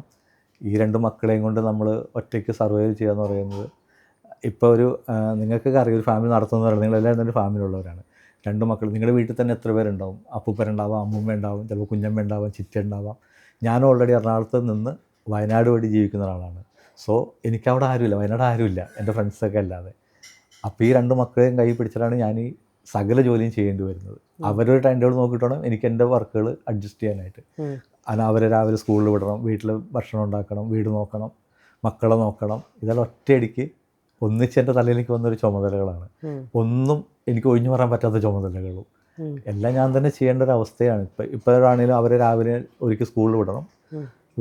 ഈ രണ്ട് മക്കളെയും കൊണ്ട് നമ്മൾ ഒറ്റയ്ക്ക് സർവൈവ് ചെയ്യുക എന്ന് പറയുന്നത് ഇപ്പോൾ ഒരു നിങ്ങൾക്കൊക്കെ അറിയാം ഒരു ഫാമിലി നടത്തുന്ന പറയുന്നത് നിങ്ങളെല്ലാവരും തന്നെ ഫാമിലി ഉള്ളവരാണ്. രണ്ട് മക്കൾ നിങ്ങളുടെ വീട്ടിൽ തന്നെ എത്ര പേരുണ്ടാവും? അപ്പൂപ്പരുണ്ടാവാം അമ്മൂമ്മ ഉണ്ടാവും ചിലപ്പോൾ കുഞ്ഞമ്മ ഉണ്ടാവാം ചിറ്റ ഉണ്ടാവാം. ഞാൻ ഓൾറെഡി എറണാകുളത്ത് നിന്ന് വയനാട് വഴി ജീവിക്കുന്ന ഒരാളാണ്. സോ എനിക്കവിടെ ആരുമില്ല വയനാട് ആരുമില്ല എന്റെ ഫ്രണ്ട്സൊക്കെ അല്ലാതെ. അപ്പോൾ ഈ രണ്ട് മക്കളെയും കൈ പിടിച്ചിട്ടാണ് ഞാൻ ഈ സകല ജോലിയും ചെയ്യേണ്ടി വരുന്നത്. അവരൊരു ടൈം ടേബിൾ നോക്കിയിട്ടാണ് എനിക്ക് എന്റെ വർക്കുകൾ അഡ്ജസ്റ്റ് ചെയ്യാനായിട്ട്. കാരണം അവരെ രാവിലെ സ്കൂളിൽ വിടണം വീട്ടിൽ ഭക്ഷണം ഉണ്ടാക്കണം വീട് നോക്കണം മക്കളെ നോക്കണം. ഇതെല്ലാം ഒറ്റയടിക്ക് ഒന്നിച്ച് എന്റെ തലയിലേക്ക് വന്നൊരു ചുമതലകളാണ്. ഒന്നും എനിക്ക് ഒഴിഞ്ഞു പറയാൻ പറ്റാത്ത ചുമതലകളും. എല്ലാം ഞാൻ തന്നെ ചെയ്യേണ്ട ഒരു അവസ്ഥയാണ്. ഇപ്പം ഇപ്പോഴാണെങ്കിലും അവരെ രാവിലെ ഒരിക്കൽ സ്കൂളിൽ വിടണം.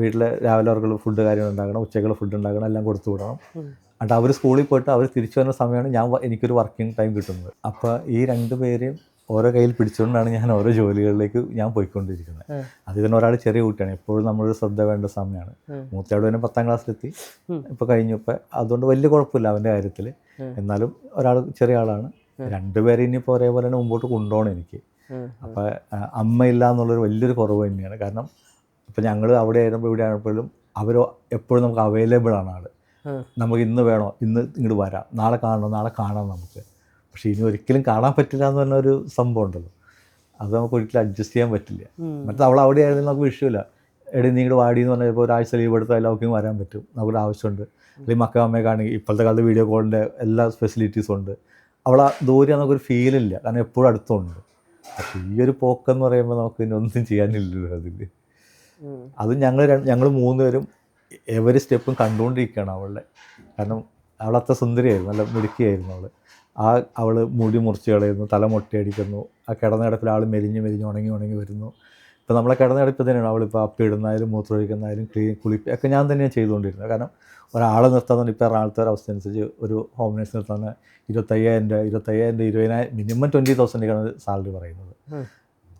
വീട്ടിൽ രാവിലെ അവർക്ക് ഫുഡ് കാര്യങ്ങൾ ഉണ്ടാക്കണം ഉച്ചയ്ക്കുള്ള ഫുഡ് ഉണ്ടാക്കണം എല്ലാം കൊടുത്തു വിടണം. എന്നിട്ട് അവർ സ്കൂളിൽ പോയിട്ട് അവർ തിരിച്ചു വരുന്ന സമയമാണ് ഞാൻ എനിക്കൊരു വർക്കിംഗ് ടൈം കിട്ടുന്നത്. അപ്പോൾ ഈ രണ്ട് പേരെയും ഓരോ കയ്യിൽ പിടിച്ചുകൊണ്ടാണ് ഞാൻ ഓരോ ജോലികളിലേക്ക് ഞാൻ പോയിക്കൊണ്ടിരിക്കുന്നത്. അത് തന്നെ ഒരാൾ ചെറിയ കുട്ടിയാണ്. എപ്പോഴും നമ്മളൊരു ശ്രദ്ധ വേണ്ട സമയമാണ് മൂത്തയാട് തന്നെ പത്താം ക്ലാസ്സിലെത്തി. ഇപ്പോൾ കഴിഞ്ഞു. ഇപ്പം അതുകൊണ്ട് വലിയ കുഴപ്പമില്ല അവന്റെ കാര്യത്തിൽ. എന്നാലും ഒരാൾ ചെറിയ ആളാണ്. രണ്ടുപേരെ ഇനിയിപ്പോൾ ഒരേപോലെ തന്നെ മുമ്പോട്ട് കൊണ്ടുപോകണം എനിക്ക്. അപ്പം അപ്പോൾ അമ്മയില്ല എന്നുള്ളൊരു വലിയൊരു കുറവ് തന്നെയാണ്. കാരണം ഇപ്പം ഞങ്ങൾ അവിടെ ആയിരുമ്പോൾ ഇവിടെ ആയപ്പോഴും അവർ എപ്പോഴും നമുക്ക് അവൈലബിൾ ആണ് ആൾ. നമുക്ക് ഇന്ന് വേണോ? ഇന്ന് ഇങ്ങോട്ട് വരാം. നാളെ കാണണം? നാളെ കാണാം നമുക്ക്. പക്ഷേ ഇനി ഒരിക്കലും കാണാൻ പറ്റില്ല എന്ന് പറഞ്ഞ ഒരു സംഭവം ഉണ്ടല്ലോ. അത് നമുക്ക് ഒരിക്കലും അഡ്ജസ്റ്റ് ചെയ്യാൻ പറ്റില്ല. മറ്റേ അവൾ അവിടെ ആയിരുന്നെങ്കിൽ നമുക്ക് വിഷയമില്ല. എടി നീ ഇങ്ങോട്ട് വാടി എന്ന് പറഞ്ഞാൽ ഇപ്പോൾ ഒരാഴ്ച ലീവ് എടുത്താൽ എല്ലാവർക്കും വരാൻ പറ്റും. നമുക്കൊരു ആവശ്യമുണ്ട്. അല്ലെങ്കിൽ മക്ക അമ്മയെ കാണെങ്കിൽ ഇപ്പോഴത്തെ കാലത്ത് വീഡിയോ കോളിന്റെ എല്ലാ ഫെസിലിറ്റീസും ഉണ്ട്. അവൾ ആ ദൂരെ നമുക്കൊരു ഫീലില്ല കാരണം എപ്പോഴും അടുത്തുണ്ട്. പക്ഷേ ഈ ഒരു പോക്കെന്ന് പറയുമ്പോൾ നമുക്ക് ഇനി ഒന്നും ചെയ്യാനില്ലല്ലോ അതിൽ. അത് ഞങ്ങൾ ഞങ്ങൾ മൂന്ന് പേരും എവരി സ്റ്റെപ്പും കണ്ടുകൊണ്ടിരിക്കുകയാണ് അവളുടെ. കാരണം അവൾ അത്ര സുന്ദരിയായിരുന്നു നല്ല മിടുക്കിയായിരുന്നു അവൾ. ആ അവൾ മുടി മുറിച്ച് കളയുന്നു തല മുട്ടയടിക്കുന്നു ആ കിടന്ന കിടപ്പിൽ ആൾ മെലിഞ്ഞ് മെലിഞ്ഞ് ഉണങ്ങി ഉണങ്ങി വരുന്നു. ഇപ്പോൾ നമ്മളെ കിടന്ന തന്നെയാണ് അവളിപ്പോൾ അപ്പി ഇടുന്നതായാലും മൂത്രമൊഴിക്കുന്നതായാലും ക്ലീൻ കുളിപ്പ് ഒക്കെ ഞാൻ തന്നെയാണ് ചെയ്തുകൊണ്ടിരുന്നത്. കാരണം ഒരാളെ നിർത്താൻ ഇപ്പോൾ എറണാകുളത്തെ ഒരു അവസ്ഥ അനുസരിച്ച് ഒരു ഹോം നേഴ്സ് നിർത്താൻ ഇരുപത്തയ്യായിരം രൂപ ഇരുപത്തയ്യായിരം രൂപ ഇരുപതിനായിരം മിനിമം ട്വന്റി തൗസൻഡിനാണ് സാലറി പറയുന്നത്.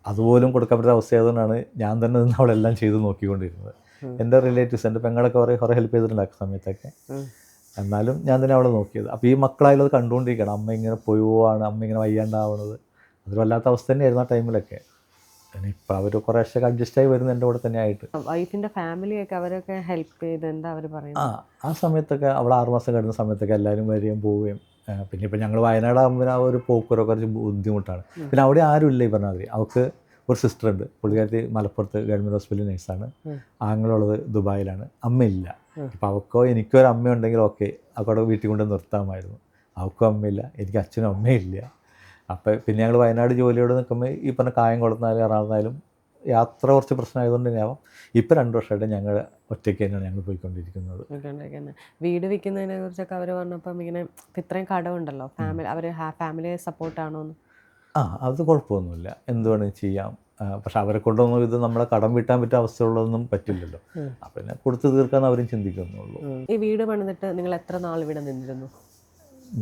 അതുപോലും കൊടുക്കാൻ പറ്റുന്ന അവസ്ഥയായതുകൊണ്ടാണ് ഞാൻ തന്നെ നിന്ന് അവളെല്ലാം ചെയ്ത് നോക്കിക്കൊണ്ടിരുന്നത്. എന്റെ റിലേറ്റീവ്സ് എന്റെ പെങ്ങളൊക്കെ കുറേ കുറേ ഹെൽപ്പ് ചെയ്തിട്ടുണ്ട് ആ സമയത്തൊക്കെ എന്നാലും ഞാൻ തന്നെ അവളെ നോക്കിയത്. അപ്പോൾ ഈ മക്കളായാലും അത് കണ്ടുകൊണ്ടിരിക്കണം. അമ്മ ഇങ്ങനെ പോയി പോവാണ് അമ്മ ഇങ്ങനെ വയ്യാണ്ടാവണത്. അതൊരു വല്ലാത്ത അവസ്ഥ തന്നെയായിരുന്നു ആ ടൈമിലൊക്കെ ഇപ്പം അവർ കുറേശ്ശൊക്കെ അഡ്ജസ്റ്റ് ആയി വരുന്നത് എന്റെ കൂടെ തന്നെ ആയിട്ട്. വൈഫിന്റെ ഫാമിലിയൊക്കെ അവരൊക്കെ ഹെൽപ്പ് ചെയ്ത് എന്താ അവർ ആ പറയുന്നത് ആ ആ സമയത്തൊക്കെ അവൾ ആറുമാസം കഴിഞ്ഞ സമയത്തൊക്കെ എല്ലാവരും വരികയും പോവുകയും പിന്നെ ഇപ്പം ഞങ്ങൾ വയനാടാകുമ്പോൾ ആ ഒരു പോക്കുവരൊക്കെ കുറച്ച് ബുദ്ധിമുട്ടാണ്. പിന്നെ അവിടെ ആരുമില്ല ഈ പറഞ്ഞ മാതിരി. അവൾക്ക് ഒരു സിസ്റ്റർ ഉണ്ട് പുള്ളിക്കാരത്തി മലപ്പുറത്ത് ഗവൺമെന്റ് ഹോസ്പിറ്റലിൽ നേഴ്സാണ്. ആങ്ങളുള്ളത് ദുബായിലാണ്. അമ്മയില്ല. ഉം. അവക്കോ എനിക്കോ ഒരു അമ്മ ഉണ്ടെങ്കിൽ ഓക്കെ അവിടെ വീട്ടിൽ കൊണ്ട് നിർത്താമായിരുന്നു. അവക്കോ അമ്മയില്ല എനിക്ക് അച്ഛനും അമ്മയില്ല അപ്പോൾ പിന്നെ ഞങ്ങൾ വയനാട് ജോലിയോട് നിൽക്കുമ്പോൾ ഈ പറഞ്ഞ കായം കൊടുത്താലും എറണാകുളത്തായാലും യാത്ര കുറച്ച് പ്രശ്നമായതുകൊണ്ട് തന്നെയാവാം ഇപ്പം രണ്ട് വർഷമായിട്ട് ഞങ്ങൾ ഒറ്റയ്ക്ക് തന്നെയാണ് ഞങ്ങൾ പോയിക്കൊണ്ടിരിക്കുന്നത്. വീട് വിൽക്കുന്നതിനെ കുറിച്ചൊക്കെ അവർ പറഞ്ഞപ്പം ഇങ്ങനെ ഇപ്പം ഇത്രയും കടമുണ്ടല്ലോ ഫാമിലി അവർ ഫാമിലി സപ്പോർട്ടാണോ എന്ന് ആ അത് കുഴപ്പമൊന്നുമില്ല. എന്ത് വേണമെങ്കിൽ ചെയ്യാം. പക്ഷെ അവരെ കൊണ്ടൊന്നും ഇത് നമ്മളെ കടം വീട്ടാൻ പറ്റിയ അവസ്ഥയുള്ളതൊന്നും പറ്റില്ലല്ലോ. അപ്പം പിന്നെ കൊടുത്തു തീർക്കാൻ അവരും ചിന്തിക്കുന്നുള്ളൂ. ഈ വീട് പണിതിട്ട് നിങ്ങൾ എത്ര നാൾ ഇവിടെ നിന്നിരുന്നു?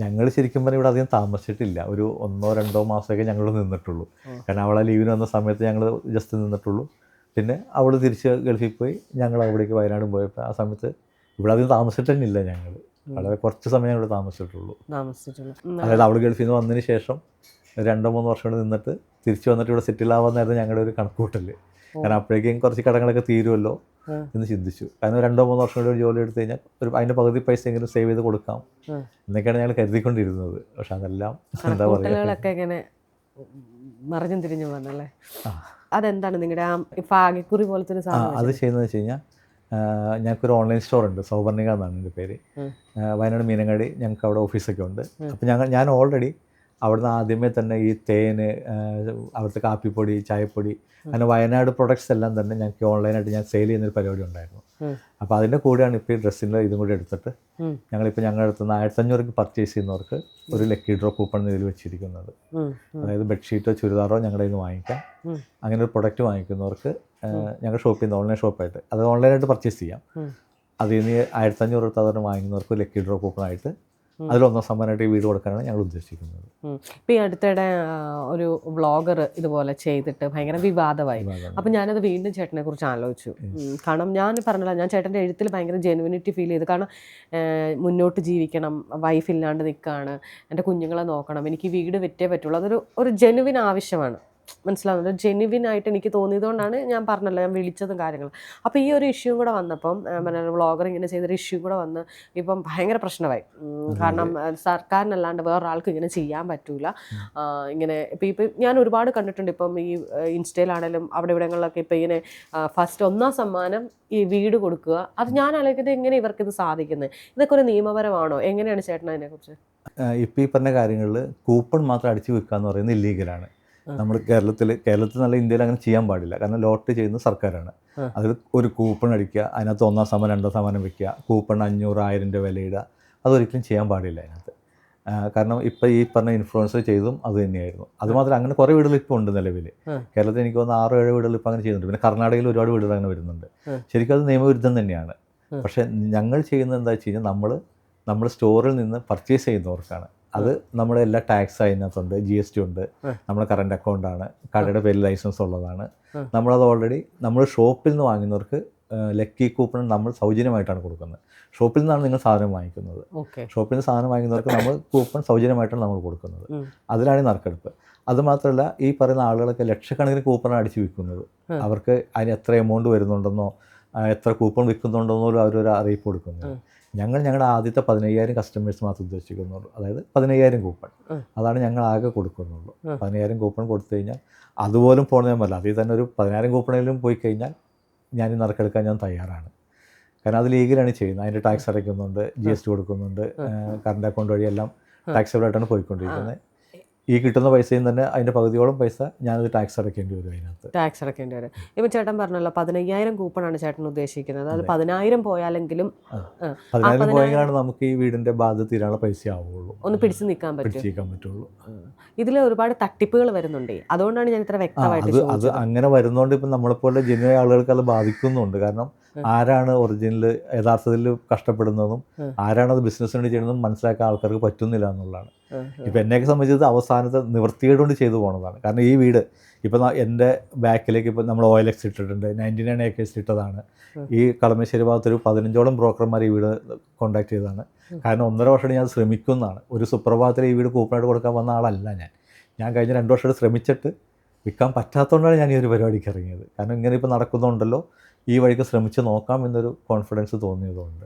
ഞങ്ങൾ ശരിക്കും പറഞ്ഞാൽ ഇവിടെ അധികം താമസിച്ചിട്ടില്ല. ഒരു ഒന്നോ രണ്ടോ മാസമൊക്കെ ഞങ്ങൾ നിന്നിട്ടുള്ളൂ. കാരണം അവളെ ലീവിന് വന്ന സമയത്ത് ഞങ്ങൾ ജസ്റ്റ് നിന്നിട്ടുള്ളൂ. പിന്നെ അവൾ തിരിച്ച് ഗൾഫിൽ പോയി ഞങ്ങൾ അവിടേക്ക് വയനാടും പോയപ്പോൾ ആ സമയത്ത് ഇവിടെ അധികം താമസിച്ചിട്ട് തന്നെ ഞങ്ങൾ വളരെ കുറച്ച് സമയം ഇവിടെ താമസിച്ചിട്ടുള്ളൂ. താമസിച്ചിട്ടുള്ളൂ. അതായത് അവൾ ഗൾഫിൽ നിന്ന് വന്നതിന് ശേഷം രണ്ടോ മൂന്നോ വർഷം കൂടെ നിന്നിട്ട് തിരിച്ചു വന്നിട്ട് ഇവിടെ സെറ്റിൽ ആവാന്നായിരുന്നു ഞങ്ങളുടെ ഒരു കണക്കൂട്ടൽ കാരണം അപ്പോഴേക്കും കുറച്ച് കടങ്ങളൊക്കെ തീരുമല്ലോ. എന്ന് ചിന്തിച്ചു. കാരണം രണ്ടോ മൂന്നോ വർഷം കൂടി ഒരു ജോലി എടുത്തു കഴിഞ്ഞാൽ ഒരു അതിന്റെ പകുതി പൈസ എങ്കിലും സേവ് ചെയ്ത് കൊടുക്കാം. എന്നൊക്കെയാണ് ഞങ്ങൾ കരുതിക്കൊണ്ടിരുന്നത്. പക്ഷെ അതെല്ലാം എന്താ പറയുക മറിഞ്ഞും തിരിഞ്ഞു വന്നല്ലേ. അതെന്താണ് നിങ്ങളുടെ ആ ഭാഗ്യക്കുറി പോലത്തെ ഒരു സാധനം അത് ചെയ്യുന്നത് വെച്ച് കഴിഞ്ഞാൽ ഞങ്ങൾക്കൊരു ഓൺലൈൻ സ്റ്റോർ ഉണ്ട്. സൗവർണിക എന്നാണ് എന്റെ പേര്. വയനാട് മീനങ്ങാടി ഞങ്ങൾക്ക് അവിടെ ഓഫീസൊക്കെ ഉണ്ട്. അപ്പോൾ ഞങ്ങൾ ഞാൻ ഓൾറെഡി അവിടുന്ന് ആദ്യമേ തന്നെ ഈ തേന് അവിടുത്തെ കാപ്പിപ്പൊടി ചായപ്പൊടി അങ്ങനെ വയനാട് പ്രൊഡക്ട്സ് എല്ലാം തന്നെ ഞങ്ങൾക്ക് ഓൺലൈനായിട്ട് ഞാൻ സെയിൽ ചെയ്യുന്നൊരു പരിപാടി ഉണ്ടായിരുന്നു. അപ്പോൾ അതിന്റെ കൂടെയാണ് ഇപ്പോൾ ഈ ഡ്രസ്സിന്റെ ഇതും കൂടി എടുത്തിട്ട്. ഞങ്ങളിപ്പോൾ ഞങ്ങളുടെ അടുത്ത് നിന്ന് പർച്ചേസ് ചെയ്യുന്നവർക്ക് ഒരു ലക്കി ഡ്രോ കൂപ്പൺ ഇതിൽ വെച്ചിരിക്കുന്നത്. അതായത് ബെഡ്ഷീറ്റോ ചുരിദാറോ ഞങ്ങളുടെ നിന്ന് വാങ്ങിക്കാം. അങ്ങനെ ഒരു പ്രൊഡക്റ്റ് വാങ്ങിക്കുന്നവർക്ക് ഞങ്ങൾ ഷോപ്പിൽ നിന്ന് ഓൺലൈൻ ഷോപ്പായിട്ട് അത് ഓൺലൈനായിട്ട് പർച്ചേസ് ചെയ്യാം. അതിൽ നിന്ന് ആയിരത്തഞ്ഞൂറ് എടുത്ത് വാങ്ങുന്നവർക്ക് ലക്കി ഡ്രോ കൂപ്പണായിട്ട് അതിലൊന്നാം സമ്മാനമായിട്ട് ഈ വീട് കൊടുക്കാനാണ് ഞങ്ങൾ ഉദ്ദേശിക്കുന്നത്. ഇപ്പം ഈ അടുത്തിടെ ഒരു വ്ളോഗർ ഇതുപോലെ ചെയ്തിട്ട് ഭയങ്കര വിവാദമായി. വിവാദം. അപ്പം ഞാനത് വീണ്ടും ചേട്ടനെ കുറിച്ച് ആലോചിച്ചു. കാരണം ഞാൻ പറഞ്ഞില്ല ഞാൻ ചേട്ടന്റെ എഴുത്തിൽ ഭയങ്കര ജെനുവിനിറ്റി ഫീൽ ചെയ്തു. കാരണം മുന്നോട്ട് ജീവിക്കണം വൈഫ് ഇല്ലാണ്ട് നിൽക്കുകയാണ് എന്റെ കുഞ്ഞുങ്ങളെ നോക്കണം എനിക്ക് വീട് വിറ്റേ പറ്റുള്ളൂ. അതൊരു ഒരു ജെനുവിൻ ആവശ്യമാണ്. മനസ്സിലാവുന്നത് ജെനുവിൻ ആയിട്ട് എനിക്ക് തോന്നിയതുകൊണ്ടാണ് ഞാൻ പറഞ്ഞല്ലോ ഞാൻ വിളിച്ചതും കാര്യങ്ങൾ അപ്പോൾ ഈ ഒരു ഇഷ്യൂ കൂടെ വന്നപ്പം വ്ളോഗർ ഇങ്ങനെ ചെയ്തൊരു ഇഷ്യൂ കൂടെ വന്ന് ഇപ്പം ഭയങ്കര പ്രശ്നമായി. കാരണം സർക്കാരിനല്ലാണ്ട് വേറൊരാൾക്ക് ഇങ്ങനെ ചെയ്യാൻ പറ്റൂല. ഇങ്ങനെ ഇപ്പം ഇപ്പം ഞാൻ ഒരുപാട് കണ്ടിട്ടുണ്ട്. ഇപ്പം ഈ ഇൻസ്റ്റയിലാണേലും അവിടെ ഇവിടങ്ങളിലൊക്കെ ഇപ്പം ഇങ്ങനെ ഫസ്റ്റ് ഒന്നാം സമ്മാനം ഈ വീട് കൊടുക്കുക. അത് ഞാൻ ആലോചിക്കുന്നത് എങ്ങനെ ഇവർക്ക് ഇത് സാധിക്കുന്നത് ഇതൊക്കെ ഒരു നിയമപരമാണോ? എങ്ങനെയാണ് ചേട്ടൻ അതിനെക്കുറിച്ച്? ഇപ്പം ഈ പറഞ്ഞ കാര്യങ്ങളിൽ കൂപ്പൺ മാത്രം അടിച്ചു വെക്കുക എന്ന് പറയുന്നത് ഇല്ലീഗലാണ്. നമ്മൾ കേരളത്തിൽ കേരളത്തിൽ നല്ല ഇന്ത്യയിൽ അങ്ങനെ ചെയ്യാൻ പാടില്ല. കാരണം ലോട്ട് ചെയ്യുന്ന സർക്കാരാണ്. അതിൽ ഒരു കൂപ്പൺ അടിക്കുക അതിനകത്ത് ഒന്നാം സമ്മാനം രണ്ടാം സമ്മാനം വെക്കുക കൂപ്പൺ അഞ്ഞൂറ് ആയിരം രൂപ വിലയിടുക അതൊരിക്കലും ചെയ്യാൻ പാടില്ല അതിനകത്ത്. കാരണം ഇപ്പോൾ ഈ പറഞ്ഞ ഇൻഫ്ലുവൻസർ ചെയ്തും അത് തന്നെയായിരുന്നു. അതുമാത്രം അങ്ങനെ കുറേ വീടുകൾ ഇപ്പോൾ ഉണ്ട് നിലവിൽ കേരളത്തിൽ എനിക്ക് തോന്നുന്നു ആറോ ഏഴ് വീടുകൾ ഇപ്പോൾ അങ്ങനെ ചെയ്യുന്നുണ്ട്. പിന്നെ കർണാടകയിൽ ഒരുപാട് വീടുകൾ അങ്ങനെ വരുന്നുണ്ട്. ശരിക്കും അത് നിയമവിരുദ്ധം തന്നെയാണ്. പക്ഷേ ഞങ്ങൾ ചെയ്യുന്നത് എന്താ വെച്ച് കഴിഞ്ഞാൽ നമ്മൾ നമ്മൾ സ്റ്റോറിൽ നിന്ന് പർച്ചേസ് ചെയ്യുന്നവർക്കാണ്. അത് നമ്മുടെ എല്ലാ ടാക്സ് അതിനകത്തുണ്ട് ജി എസ് ടി ഉണ്ട് നമ്മുടെ കറണ്ട് അക്കൗണ്ടാണ് കടയുടെ പേരിൽ ലൈസൻസ് ഉള്ളതാണ്. നമ്മളത് ഓൾറെഡി നമ്മൾ ഷോപ്പിൽ നിന്ന് വാങ്ങുന്നവർക്ക് ലക്കി കൂപ്പൺ നമ്മൾ സൗജന്യമായിട്ടാണ് കൊടുക്കുന്നത്. ഷോപ്പിൽ നിന്നാണ് നിങ്ങൾ സാധനം വാങ്ങിക്കുന്നത്. ഷോപ്പിൽ നിന്ന് സാധനം വാങ്ങുന്നവർക്ക് നമ്മൾ കൂപ്പൺ സൗജന്യമായിട്ടാണ് നമ്മൾ കൊടുക്കുന്നത്. അതിലാണ് ഈ നറുക്കെടുപ്പ്. അതുമാത്രമല്ല ഈ പറയുന്ന ആളുകളൊക്കെ ലക്ഷക്കണക്കിന് കൂപ്പണാണ് അടിച്ച് വിൽക്കുന്നത്. അവർക്ക് അതിന് എത്ര എമൗണ്ട് വരുന്നുണ്ടെന്നോ എത്ര കൂപ്പൺ വിൽക്കുന്നുണ്ടെന്നോ അവരൊരു അറിയിപ്പ് കൊടുക്കുന്നത്. ഞങ്ങൾ ഞങ്ങളുടെ ആദ്യത്തെ പതിനയ്യായിരം കസ്റ്റമേഴ്സ് മാത്രം ഉദ്ദേശിക്കുന്നുള്ളൂ. അതായത് പതിനയ്യായിരം കൂപ്പൺ അതാണ് ഞങ്ങൾ ആകെ കൊടുക്കുന്നുള്ളൂ. പതിനയ്യായിരം കൂപ്പൺ കൊടുത്തു കഴിഞ്ഞാൽ അതുപോലും പോകണമെന്ന് പറ്റില്ല അതിൽ തന്നെ ഒരു പതിനായിരം കൂപ്പണെങ്കിലും പോയി കഴിഞ്ഞാൽ ഞാൻ നറുക്കെടുക്കാൻ ഞാൻ തയ്യാറാണ്. കാരണം അത് ലീഗലാണ് ചെയ്യുന്നത്. അതിന്റെ ടാക്സ് അടയ്ക്കുന്നുണ്ട് ജി എസ് ടി കൊടുക്കുന്നുണ്ട് കറണ്ട് അക്കൗണ്ട് വഴിയെല്ലാം ടാക്സബിളായിട്ടാണ് പോയിക്കൊണ്ടിരിക്കുന്നത്. ഈ കിട്ടുന്ന പൈസയും തന്നെ അതിന്റെ പകുതിയോളം പൈസ ഞാനത് ടാക്സ് അടയ്ക്കേണ്ടി വരും അതിനകത്ത്. ടാക്സ് അടയ്ക്കേണ്ടി വരും. ഇപ്പം ചേട്ടൻ പറഞ്ഞല്ലോ പതിനയ്യായിരം കൂപ്പണാണ് ചേട്ടൻ ഉദ്ദേശിക്കുന്നത്. അത് പതിനായിരം പോയാലെങ്കിലും പതിനായിരം പോയെങ്കിലാണ് നമുക്ക് ഈ വീടിന്റെ ബാധ്യത തീരാനുള്ള പൈസ ആവുള്ളൂ. ഒന്ന് പിടിച്ചു നിൽക്കാൻ പറ്റും പറ്റുള്ളൂ. ഇതിൽ ഒരുപാട് തട്ടിപ്പുകൾ വരുന്നുണ്ട്. അതുകൊണ്ടാണ് ഞാൻ ഇത്ര വ്യക്തമായിട്ട് അത് അങ്ങനെ വരുന്നതുകൊണ്ട് ഇപ്പം നമ്മളെപ്പോലെ ജനുവൻ ആളുകൾക്ക് അത് ബാധിക്കുന്നുണ്ട്. കാരണം ആരാണ് ഒറിജിനൽ യഥാർത്ഥത്തിൽ കഷ്ടപ്പെടുന്നതും. ആരാണ് അത് ബിസിനസ് വേണ്ടി ചെയ്യുന്നതും മനസ്സിലാക്കാൻ ആൾക്കാർക്ക് പറ്റുന്നില്ല എന്നുള്ളതാണ്. ഇപ്പം എന്നെയൊക്കെ സംബന്ധിച്ചത് അവസാനത്തെ നിവൃത്തികേട് കൊണ്ട് ചെയ്തു പോണതാണ്. കാരണം ഈ വീട് ഇപ്പം എന്റെ ബാക്കിലേക്ക് ഇപ്പം നമ്മൾ ഓയിൽ എക്സ് ഇട്ടിട്ടുണ്ട്. നയന്റി നയൻ ഏക്കേഴ്സ് ഇട്ടതാണ് ഈ കളമശ്ശേരി ഭാഗത്തൊരു പതിനഞ്ചോളം ബ്രോക്കർമാർ ഈ വീട് കോൺടാക്ട് ചെയ്തതാണ്. കാരണം ഒന്നര വർഷം ഞാൻ ശ്രമിക്കുന്നതാണ്. ഒരു സുപ്രഭാതത്തിൽ ഈ വീട് കൂപ്പണായിട്ട് കൊടുക്കാൻ വന്ന ആളല്ല ഞാൻ. ഞാൻ കഴിഞ്ഞ രണ്ട് വർഷമായിട്ട് ശ്രമിച്ചിട്ട് വിൽക്കാൻ പറ്റാത്തതുകൊണ്ടാണ് ഞാൻ ഈ ഒരു പരിപാടിക്ക് ഇറങ്ങിയത്. കാരണം ഇങ്ങനെ ഇപ്പോൾ നടക്കുന്നുണ്ടല്ലോ. ഈ വഴിക്ക് ശ്രമിച്ച് നോക്കാം എന്നൊരു കോൺഫിഡൻസ് തോന്നിയതുകൊണ്ട്.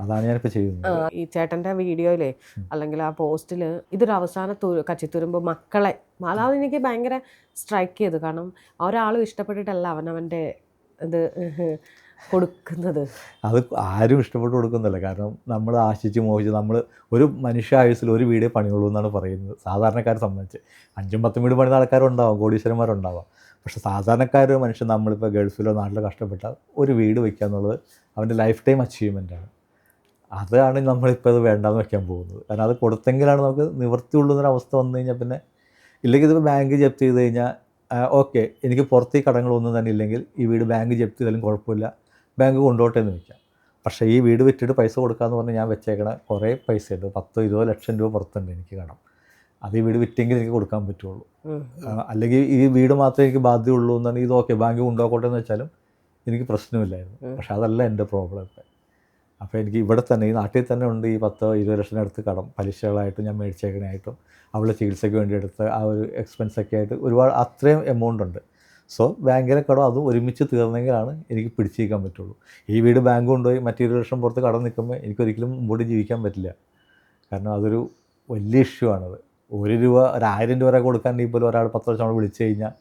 അതാണ് ഞാനിപ്പോൾ ചെയ്യുന്നത്. ഈ ചേട്ടന്റെ വീഡിയോയിലെ അല്ലെങ്കിൽ ആ പോസ്റ്റിൽ ഇതൊരു അവസാന കച്ചിത്തുരുമ്പ് മക്കളെ അതാണ് എനിക്ക് ഭയങ്കര സ്ട്രൈക്ക് ചെയ്തു. കാരണം ഒരാളും ഇഷ്ടപ്പെട്ടിട്ടല്ല അവനവന്റെ ഇത്. കൊടുക്കുന്നത്? അത് ആരും ഇഷ്ടപ്പെട്ട് കൊടുക്കുന്നില്ല. കാരണം നമ്മൾ ആശിച്ച് മോഹിച്ച് നമ്മൾ ഒരു മനുഷ്യ ആയുസ്സിൽ ഒരു വീടേ പണിയുള്ളൂ എന്നാണ് പറയുന്നത്. സാധാരണക്കാരെ സംബന്ധിച്ച്. അഞ്ചും പത്തും വീട് പണിത ആൾക്കാരുണ്ടാവാം കോടീശ്വരന്മാരുണ്ടാവാം. പക്ഷേ സാധാരണക്കാർ മനുഷ്യൻ നമ്മളിപ്പോൾ ഗൾഫിലോ നാട്ടിലോ കഷ്ടപ്പെട്ടാൽ ഒരു വീട് വയ്ക്കുക എന്നുള്ളത് അവന്റെ ലൈഫ് ടൈം അച്ചീവ്മെന്റാണ് അതാണ് നമ്മളിപ്പോൾ അത് വേണ്ടാന്ന് വെക്കാൻ പോകുന്നത്. കാരണം അത് കൊടുത്തെങ്കിലാണ് നമുക്ക് നിവൃത്തിയുള്ളൂ എന്നൊരവസ്ഥ വന്നു കഴിഞ്ഞാൽ പിന്നെ ഇല്ലെങ്കിൽ ഇതിപ്പോൾ ബാങ്ക് ജപ്തി ചെയ്ത് കഴിഞ്ഞാൽ ഓക്കെ എനിക്ക് പുറത്ത് ഈ കടങ്ങളൊന്നും തന്നെ ഇല്ലെങ്കിൽ ഈ വീട് ബാങ്ക് ജപ്തി ചെയ്താലും കുഴപ്പമില്ല. ബാങ്ക് കൊണ്ടുപോട്ടെ എന്ന് വെക്കാം പക്ഷേ ഈ വീട് വിറ്റിട്ട് പൈസ കൊടുക്കാമെന്ന് പറഞ്ഞ് ഞാൻ വെച്ചേക്കണ കുറേ പൈസ ഉണ്ട് പത്തോ ഇരുപതോ ലക്ഷം രൂപ പുറത്തുണ്ട് എനിക്ക് കടം. അത് ഈ വീട് വിറ്റെങ്കിൽ എനിക്ക് കൊടുക്കാൻ പറ്റുള്ളൂ. അല്ലെങ്കിൽ ഈ വീട് മാത്രമേ എനിക്ക് ബാധ്യതയുള്ളൂ എന്നാണ് ഇത് ഓക്കെ ബാങ്ക് കൊണ്ടുപോകട്ടെ എന്ന് വെച്ചാലും എനിക്ക് പ്രശ്നമില്ലായിരുന്നു. പക്ഷെ അതല്ല എന്റെ പ്രോബ്ലം ഇപ്പം. അപ്പോൾ എനിക്ക് ഇവിടെ തന്നെ ഈ നാട്ടിൽ തന്നെ ഉണ്ട് ഈ പത്തോ ഇരുപത് ലക്ഷം അടുത്ത് കടം. പലിശകളായിട്ടും ഞാൻ മേടിച്ചേക്കണായിട്ടും അവളുടെ ചികിത്സയ്ക്ക് വേണ്ടി എടുത്ത് ആ ഒരു എക്സ്പെൻസൊക്കെ ആയിട്ട് ഒരുപാട് അത്രയും എമൗണ്ട് ഉണ്ട്. സോ ബാങ്കിലെ കടം അതും ഒരുമിച്ച് തീർന്നെങ്കിലാണ് എനിക്ക് പിടിച്ചിരിക്കാൻ പറ്റുള്ളൂ. ഈ വീട് ബാങ്ക് കൊണ്ടുപോയി മറ്റൊരു ലക്ഷം പുറത്ത് കടം നിൽക്കുമ്പോൾ എനിക്കൊരിക്കലും മുമ്പോട്ട് ജീവിക്കാൻ പറ്റില്ല. കാരണം അതൊരു വലിയ ഇഷ്യൂ ആണത്. ഒരു രൂപ ഒരായിരം രൂപ വരെ കൊടുക്കാണ്ടെങ്കിൽ പോലും ഒരാൾ പത്ത് ലക്ഷം നമ്മൾ വിളിച്ചു കഴിഞ്ഞാൽ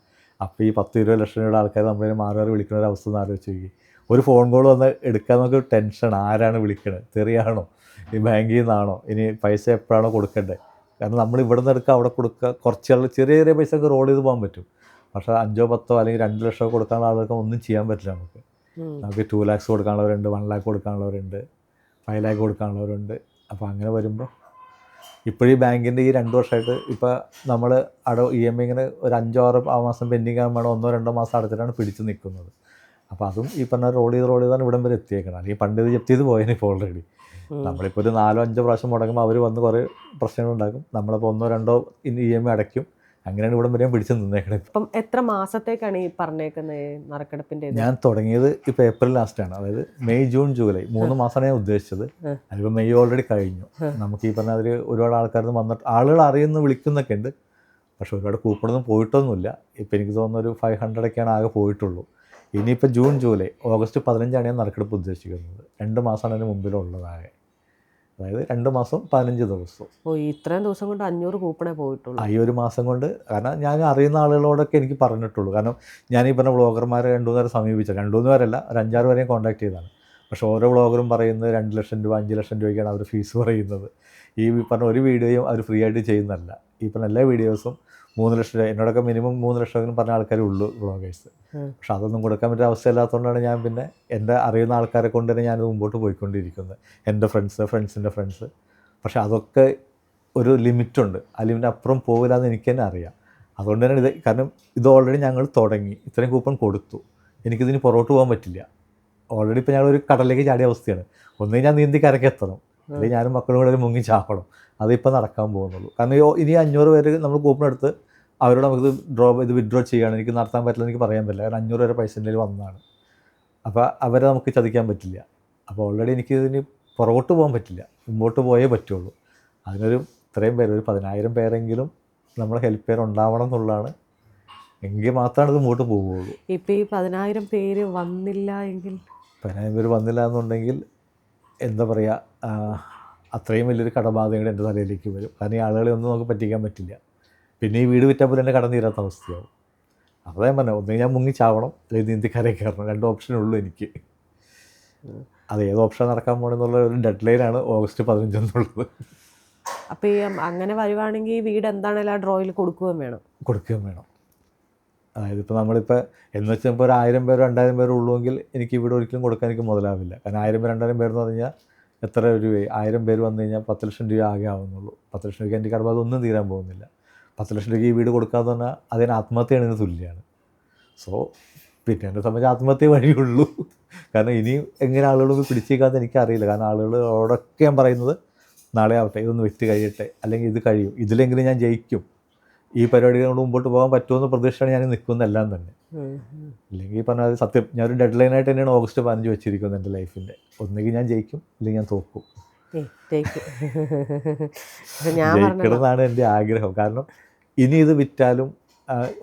അപ്പോൾ ഈ പത്ത് ഇരുപത് ലക്ഷം രൂപയുടെ ആൾക്കാർ നമ്മളെ മാറി മാറി വിളിക്കുന്ന ഒരു അവസ്ഥ ഒന്ന് ഒരു ഫോൺ കോൾ വന്ന് എടുക്കാൻ നമുക്ക് ടെൻഷൻ ആരാണ് വിളിക്കണത്? തെറിയാണോ ഈ ബാങ്കിൽ നിന്നാണോ ഇനി പൈസ എപ്പോഴാണോ കൊടുക്കേണ്ടത്? കാരണം നമ്മൾ ഇവിടെ നിന്ന് എടുക്കുക അവിടെ കൊടുക്കുക കുറച്ച് ചെറിയ ചെറിയ പൈസ ഒക്കെ റോൾ ചെയ്ത് പോകാൻ പറ്റും. പക്ഷേ അഞ്ചോ പത്തോ അല്ലെങ്കിൽ രണ്ട് ലക്ഷമോ കൊടുക്കാനുള്ള ആളുകൾക്ക് ഒന്നും ചെയ്യാൻ പറ്റില്ല നമുക്ക്. നമുക്ക് ടു ലാക്സ് കൊടുക്കാനുള്ളവരുണ്ട് വൺ ലാക്ക് കൊടുക്കാനുള്ളവരുണ്ട് ഫൈവ് ലാക്ക് കൊടുക്കാനുള്ളവരുണ്ട്. അപ്പോൾ അങ്ങനെ വരുമ്പോൾ ഇപ്പോഴീ ബാങ്കിന്റെ ഈ രണ്ട് വർഷമായിട്ട് ഇപ്പോൾ നമ്മൾ അട ഇ എം ഐ ഇങ്ങനെ ഒരു അഞ്ചോ ആറ് ആ മാസം പെൻഡിങ് ആകുമ്പോൾ ഒന്നോ രണ്ടോ മാസം അടച്ചിട്ടാണ് പിടിച്ചു നിൽക്കുന്നത്. അപ്പോൾ അതും ഈ പറഞ്ഞ റോൾ ചെയ്ത് റോൾ ചെയ്താണ് ഇവിടം വരെ എത്തിയേക്കണം അല്ലെങ്കിൽ പണ്ട് ഇത് ജപ്തി ചെയ്ത് പോയതിന് ഇപ്പോൾ ഓൾറെഡി നമ്മളിപ്പോൾ ഒരു നാലോ അഞ്ചോ പ്രാവശ്യം മുടങ്ങുമ്പോൾ അവർ വന്ന് കുറേ പ്രശ്നങ്ങളുണ്ടാക്കും. നമ്മളിപ്പോൾ ഒന്നോ രണ്ടോ ഇ എം ഐ അടയ്ക്കും. അങ്ങനെയാണ് ഇവിടെ വരെയും പിടിച്ചു നിന്നേക്കണത്. അപ്പം എത്ര മാസത്തേക്കാണ് ഈ പറഞ്ഞേക്കുന്നത് നറുക്കെടുപ്പിന്റെ ഇത്? ഞാൻ തുടങ്ങിയത് ഇപ്പോൾ ഏപ്രിൽ ലാസ്റ്റാണ് അതായത് മെയ് ജൂൺ ജൂലൈ മൂന്ന് മാസമാണ് ഞാൻ ഉദ്ദേശിച്ചത്. അതിപ്പോൾ മെയ് ഓൾറെഡി കഴിഞ്ഞു. നമുക്ക് ഈ പറഞ്ഞ അതിൽ ഒരുപാട് ആൾക്കാർ വന്നിട്ട് ആളുകൾ അറിയുന്ന വിളിക്കുന്നൊക്കെ ഉണ്ട്. പക്ഷെ ഒരുപാട് കൂപ്പണൊന്നും പോയിട്ടൊന്നുമില്ല. ഇപ്പം എനിക്ക് തോന്നുന്ന ഒരു ഫൈവ് ഹൺഡ്രഡൊക്കെയാണ് ആകെ പോയിട്ടുള്ളൂ. ഇനിയിപ്പോൾ ജൂൺ ജൂലൈ ഓഗസ്റ്റ് പതിനഞ്ചാണ് ഞാൻ നറുക്കെടുപ്പ് ഉദ്ദേശിക്കുന്നത്. രണ്ട് മാസമാണ് അതിന് മുമ്പിലുള്ളതാകെ അതായത് രണ്ട് മാസം പതിനഞ്ച് ദിവസം. ഓ ഇത്രയും ദിവസം കൊണ്ട് അഞ്ഞൂറ് കൂപ്പണേ പോയിട്ടുള്ളൂ. ആ ഈ ഒരു മാസം കൊണ്ട് കാരണം ഞാൻ അറിയുന്ന ആളുകളോടൊക്കെ എനിക്ക് പറഞ്ഞിട്ടുള്ളൂ. കാരണം ഞാൻ ഈ പറഞ്ഞ വ്ളോഗർമാരെ രണ്ടു നേരം പേരെ സമീപിച്ച. രണ്ടു മൂന്ന് പേരല്ല ഒരു അഞ്ചാറ് പേരെയും കോൺടാക്ട് ചെയ്താണ് പക്ഷേ ഓരോ ബ്ലോഗറും പറയുന്നത് രണ്ട് ലക്ഷം രൂപ അഞ്ച് ലക്ഷം രൂപയ്ക്കാണ് അവർ ഫീസ് പറയുന്നത്. ഈ പറഞ്ഞ ഒരു വീഡിയോയും അവർ ഫ്രീ ആയിട്ട് ചെയ്യുന്നതല്ല. ഈ പറഞ്ഞ എല്ലാ വീഡിയോസും മൂന്ന് ലക്ഷം രൂപ. എന്നോടൊക്കെ മിനിമം മൂന്ന് ലക്ഷം പറഞ്ഞ ആൾക്കാരേ ഉള്ളൂ ബ്ലോഗേഴ്സ് പക്ഷെ അതൊന്നും കൊടുക്കാൻ പറ്റിയ അവസ്ഥയില്ലാത്തതുകൊണ്ടാണ് ഞാൻ പിന്നെ എന്റെ അറിയുന്ന ആൾക്കാരെ കൊണ്ട് തന്നെ ഞാനത് മുമ്പോട്ട് പോയിക്കൊണ്ടിരിക്കുന്നത്. എന്റെ ഫ്രണ്ട്സ് ഫ്രണ്ട്സിന്റെ ഫ്രണ്ട്സ് പക്ഷെ അതൊക്കെ ഒരു ലിമിറ്റുണ്ട് ആ ലിമിറ്റ് അപ്പുറം പോകില്ല എന്ന് എനിക്ക് തന്നെ അറിയാം. അതുകൊണ്ട് തന്നെ ഇത് കാരണം ഇത് ഓൾറെഡി ഞങ്ങൾ തുടങ്ങി. ഇത്രയും കൂപ്പൺ കൊടുത്തു. എനിക്കിതിന് പുറകോട്ട് പോകാൻ പറ്റില്ല. ഓൾറെഡി ഇപ്പോൾ ഞങ്ങളൊരു കടലിലേക്ക് ചാടിയ അവസ്ഥയാണ്. ഒന്നേ ഞാൻ നീന്തി കരയ്ക്ക് എത്തണം. അല്ലെങ്കിൽ ഞാനും മക്കളും കൂടെ മുങ്ങി ചാവണം. അതിപ്പോൾ നടക്കാൻ പോകുന്നുള്ളൂ. കാരണം ഇനി അഞ്ഞൂറ് പേര് നമ്മൾ കൂപ്പൺ എടുത്ത് അവരോട് നമുക്ക് ഡ്രോ ഇത് വിഡ്രോ ചെയ്യാണ് എനിക്ക് നടത്താൻ പറ്റില്ല എനിക്ക് പറയാൻ പറ്റില്ല. കാരണം അഞ്ഞൂറ് വരെ പൈസ എന്റെ വന്നതാണ്. അപ്പോൾ അവരെ നമുക്ക് ചതിക്കാൻ പറ്റില്ല. അപ്പോൾ ഓൾറെഡി എനിക്ക് ഇതിന് പുറകോട്ട് പോകാൻ പറ്റില്ല. മുമ്പോട്ട് പോയേ പറ്റുള്ളൂ. അതിനൊരു ഇത്രയും പേര് ഒരു പതിനായിരം പേരെങ്കിലും നമ്മളെ ഹെൽപ്പ് ചെയ്യാൻ ഉണ്ടാവണം എന്നുള്ളതാണ്. എങ്കിൽ മാത്രമാണ് ഇത് മുമ്പോട്ട് പോവുകയുള്ളൂ. ഇപ്പോൾ ഈ പതിനായിരം പേര് വന്നില്ല എങ്കിൽ? പതിനായിരം പേര് വന്നില്ല എന്നുണ്ടെങ്കിൽ എന്താ പറയുക അത്രയും വലിയൊരു കടബാധയുടെ എന്റെ തലയിലേക്ക് വരും. കാരണം ഈ ആളുകളെ ഒന്നും നമുക്ക് പറ്റിക്കാൻ പറ്റില്ല. പിന്നെ ഈ വീട് വിറ്റാൽ പോലും എന്റെ കടം തീരാത്ത അവസ്ഥയാവും. അപ്പോൾ ഞാൻ പറഞ്ഞു ഒന്നെങ്കിൽ ഞാൻ മുങ്ങി ചാവണം അല്ലെങ്കിൽ നീന്തി കരയിൽ കയറണം. രണ്ട് ഓപ്ഷനേ ഉള്ളൂ എനിക്ക്. അത് ഏത് ഓപ്ഷൻ നടക്കാൻ പോകണമെന്നുള്ള ഒരു ഡെഡ് ആണ് ഓഗസ്റ്റ് പതിനഞ്ച് എന്നുള്ളത്. അപ്പൊ ഈ അങ്ങനെ വരുവാണെങ്കിൽ വീട് എന്താണെങ്കിലും ആ ഡ്രോയിൽ കൊടുക്കുകയും വേണം. കൊടുക്കുകയും വേണം. അതായത് ഇപ്പോൾ നമ്മളിപ്പോൾ എന്ന് വെച്ചാൽ ഇപ്പോൾ ഒരു ആയിരം പേരോ രണ്ടായിരം പേരോ ഉള്ളുവെങ്കിൽ എനിക്ക് ഇവിടെ ഒരിക്കലും കൊടുക്കാൻ എനിക്ക് മുതലാവില്ല. കാരണം ആയിരം പേര് രണ്ടായിരം പേരെന്ന് എന്ന് പറഞ്ഞാൽ എത്ര രൂപയായി? ആയിരം പേര് വന്നു കഴിഞ്ഞാൽ പത്ത് ലക്ഷം രൂപ ആകെ ആവുന്നുള്ളൂ. പത്ത് ലക്ഷം രൂപയ്ക്ക് എന്റെ കടബാധ ഒന്നും തീരാൻ പോകുന്നില്ല. പത്ത് ലക്ഷം രൂപയ്ക്ക് ഈ വീട് കൊടുക്കാമെന്ന് പറഞ്ഞാൽ അതിന് ആത്മഹത്യയാണ് ഇതിന് തുല്യമാണ് സോ പിന്നെ എന്നെ സംബന്ധിച്ച് ആത്മഹത്യ വഴിയുള്ളൂ കാരണം ഇനി എങ്ങനെ ആളുകൾ പിടിച്ചേക്കാന്ന് എനിക്കറിയില്ല. കാരണം ആളുകളോടൊക്കെ ഞാൻ പറയുന്നത് നാളെ ആവട്ടെ ഇതൊന്ന് വിറ്റ് കഴിയട്ടെ അല്ലെങ്കിൽ ഇത് കഴിയും. ഇതിലെങ്കിലും ഞാൻ ജയിക്കും. ഈ പരിപാടികളോട് മുമ്പോട്ട് പോകാൻ പറ്റുമെന്ന് പ്രതീക്ഷയാണ് ഞാൻ നിൽക്കുന്നതെല്ലാം തന്നെ. ഇല്ലെങ്കിൽ പറഞ്ഞാൽ സത്യം ഞാനൊരു ഡെഡ് ലൈനായിട്ട് തന്നെയാണ് ഓഗസ്റ്റ് പതിനഞ്ച് വെച്ചിരിക്കുന്നത് എന്റെ ലൈഫിന്റെ ഒന്നുകിൽ ഞാൻ ജയിക്കും ഇല്ലെങ്കിൽ ഞാൻ തോക്കും ജയിക്കണമെന്നാണ് എന്റെ ആഗ്രഹം. കാരണം ഇനി ഇത് വിറ്റാലും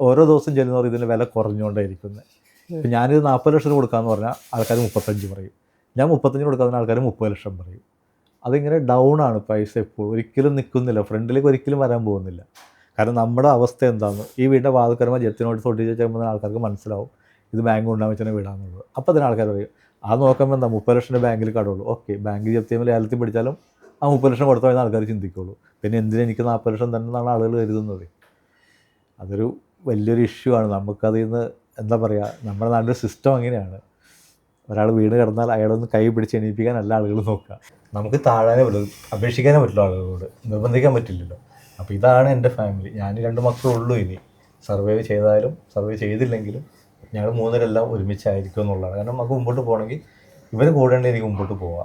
ഓരോ ദിവസം ചെല്ലുന്നവർ ഇതിന്റെ വില കുറഞ്ഞുകൊണ്ടേയിരിക്കുന്നത് ഇപ്പം ഞാനിത് നാൽപ്പത് ലക്ഷം കൊടുക്കാമെന്ന് പറഞ്ഞാൽ ആൾക്കാർ മുപ്പത്തഞ്ച് പറയും. ഞാൻ മുപ്പത്തഞ്ച് കൊടുക്കാമെന്ന് ആൾക്കാർ മുപ്പത് ലക്ഷം പറയും. അതിങ്ങനെ ഡൗൺ ആണ് പൈസ എപ്പോഴും. ഒരിക്കലും നിൽക്കുന്നില്ല ഫ്രണ്ടിലേക്ക് ഒരിക്കലും വരാൻ പോകുന്നില്ല. കാരണം നമ്മുടെ അവസ്ഥ എന്താണ് ഈ വീടിന്റെ വാതുക്കരമ ജത്തിനോട് തൊട്ടിച്ച് ചെയ്യുമ്പോൾ ആൾക്കാർക്ക് മനസ്സിലാവും. ഇത് ബാങ്ക് ഉണ്ടാകുമ്പോൾ വെച്ചാൽ വീടാന്നുള്ളത്. അപ്പോൾ അതിന് ആൾക്കാർ പറയും ആ നോക്കുമ്പോൾ എന്താ മുപ്പത് ലക്ഷം ബാങ്കിൽ കടമുള്ളൂ ഓക്കെ ബാങ്ക് ജപ്തി ചെയ്യുമ്പോൾ പിടിച്ചാലും ആ മുപ്പത് ലക്ഷം കൊടുത്താൽ ആൾക്കാർ ചിന്തിക്കുള്ളൂ. പിന്നെ എന്തിനാ എനിക്ക് നാൽപ്പത് ലക്ഷം തന്നെ എന്നാണ് ആളുകൾ കരുതുന്നത്. അതൊരു വലിയൊരു ഇഷ്യൂ ആണ്. നമുക്കതിൽ നിന്ന് എന്താ പറയുക നമ്മുടെ നാട്ടിലെ സിസ്റ്റം അങ്ങനെയാണ്. ഒരാൾ വീട് കിടന്നാൽ അയാളൊന്ന് കൈ പിടിച്ച് എണീപ്പിക്കാൻ എല്ലാ ആളുകളും നോക്കുക. നമുക്ക് താഴാനേ പറ്റുള്ളൂ അപേക്ഷിക്കാനേ പറ്റുള്ളൂ ആളുകളോട്. നിർബന്ധിക്കാൻ പറ്റില്ലല്ലോ. അപ്പോൾ ഇതാണ് എന്റെ ഫാമിലി ഞാൻ രണ്ട് മക്കളുള്ളൂ ഇനി. സർവൈവ് ചെയ്താലും സർവൈവ് ചെയ്തില്ലെങ്കിലും ഞങ്ങൾ മൂന്നരെല്ലാം ഒരുമിച്ചായിരിക്കും എന്നുള്ളതാണ്. കാരണം നമുക്ക് മുമ്പോട്ട് പോകണമെങ്കിൽ ഇവർ കൂടേണ്ടി എനിക്ക് മുമ്പോട്ട് പോവാം.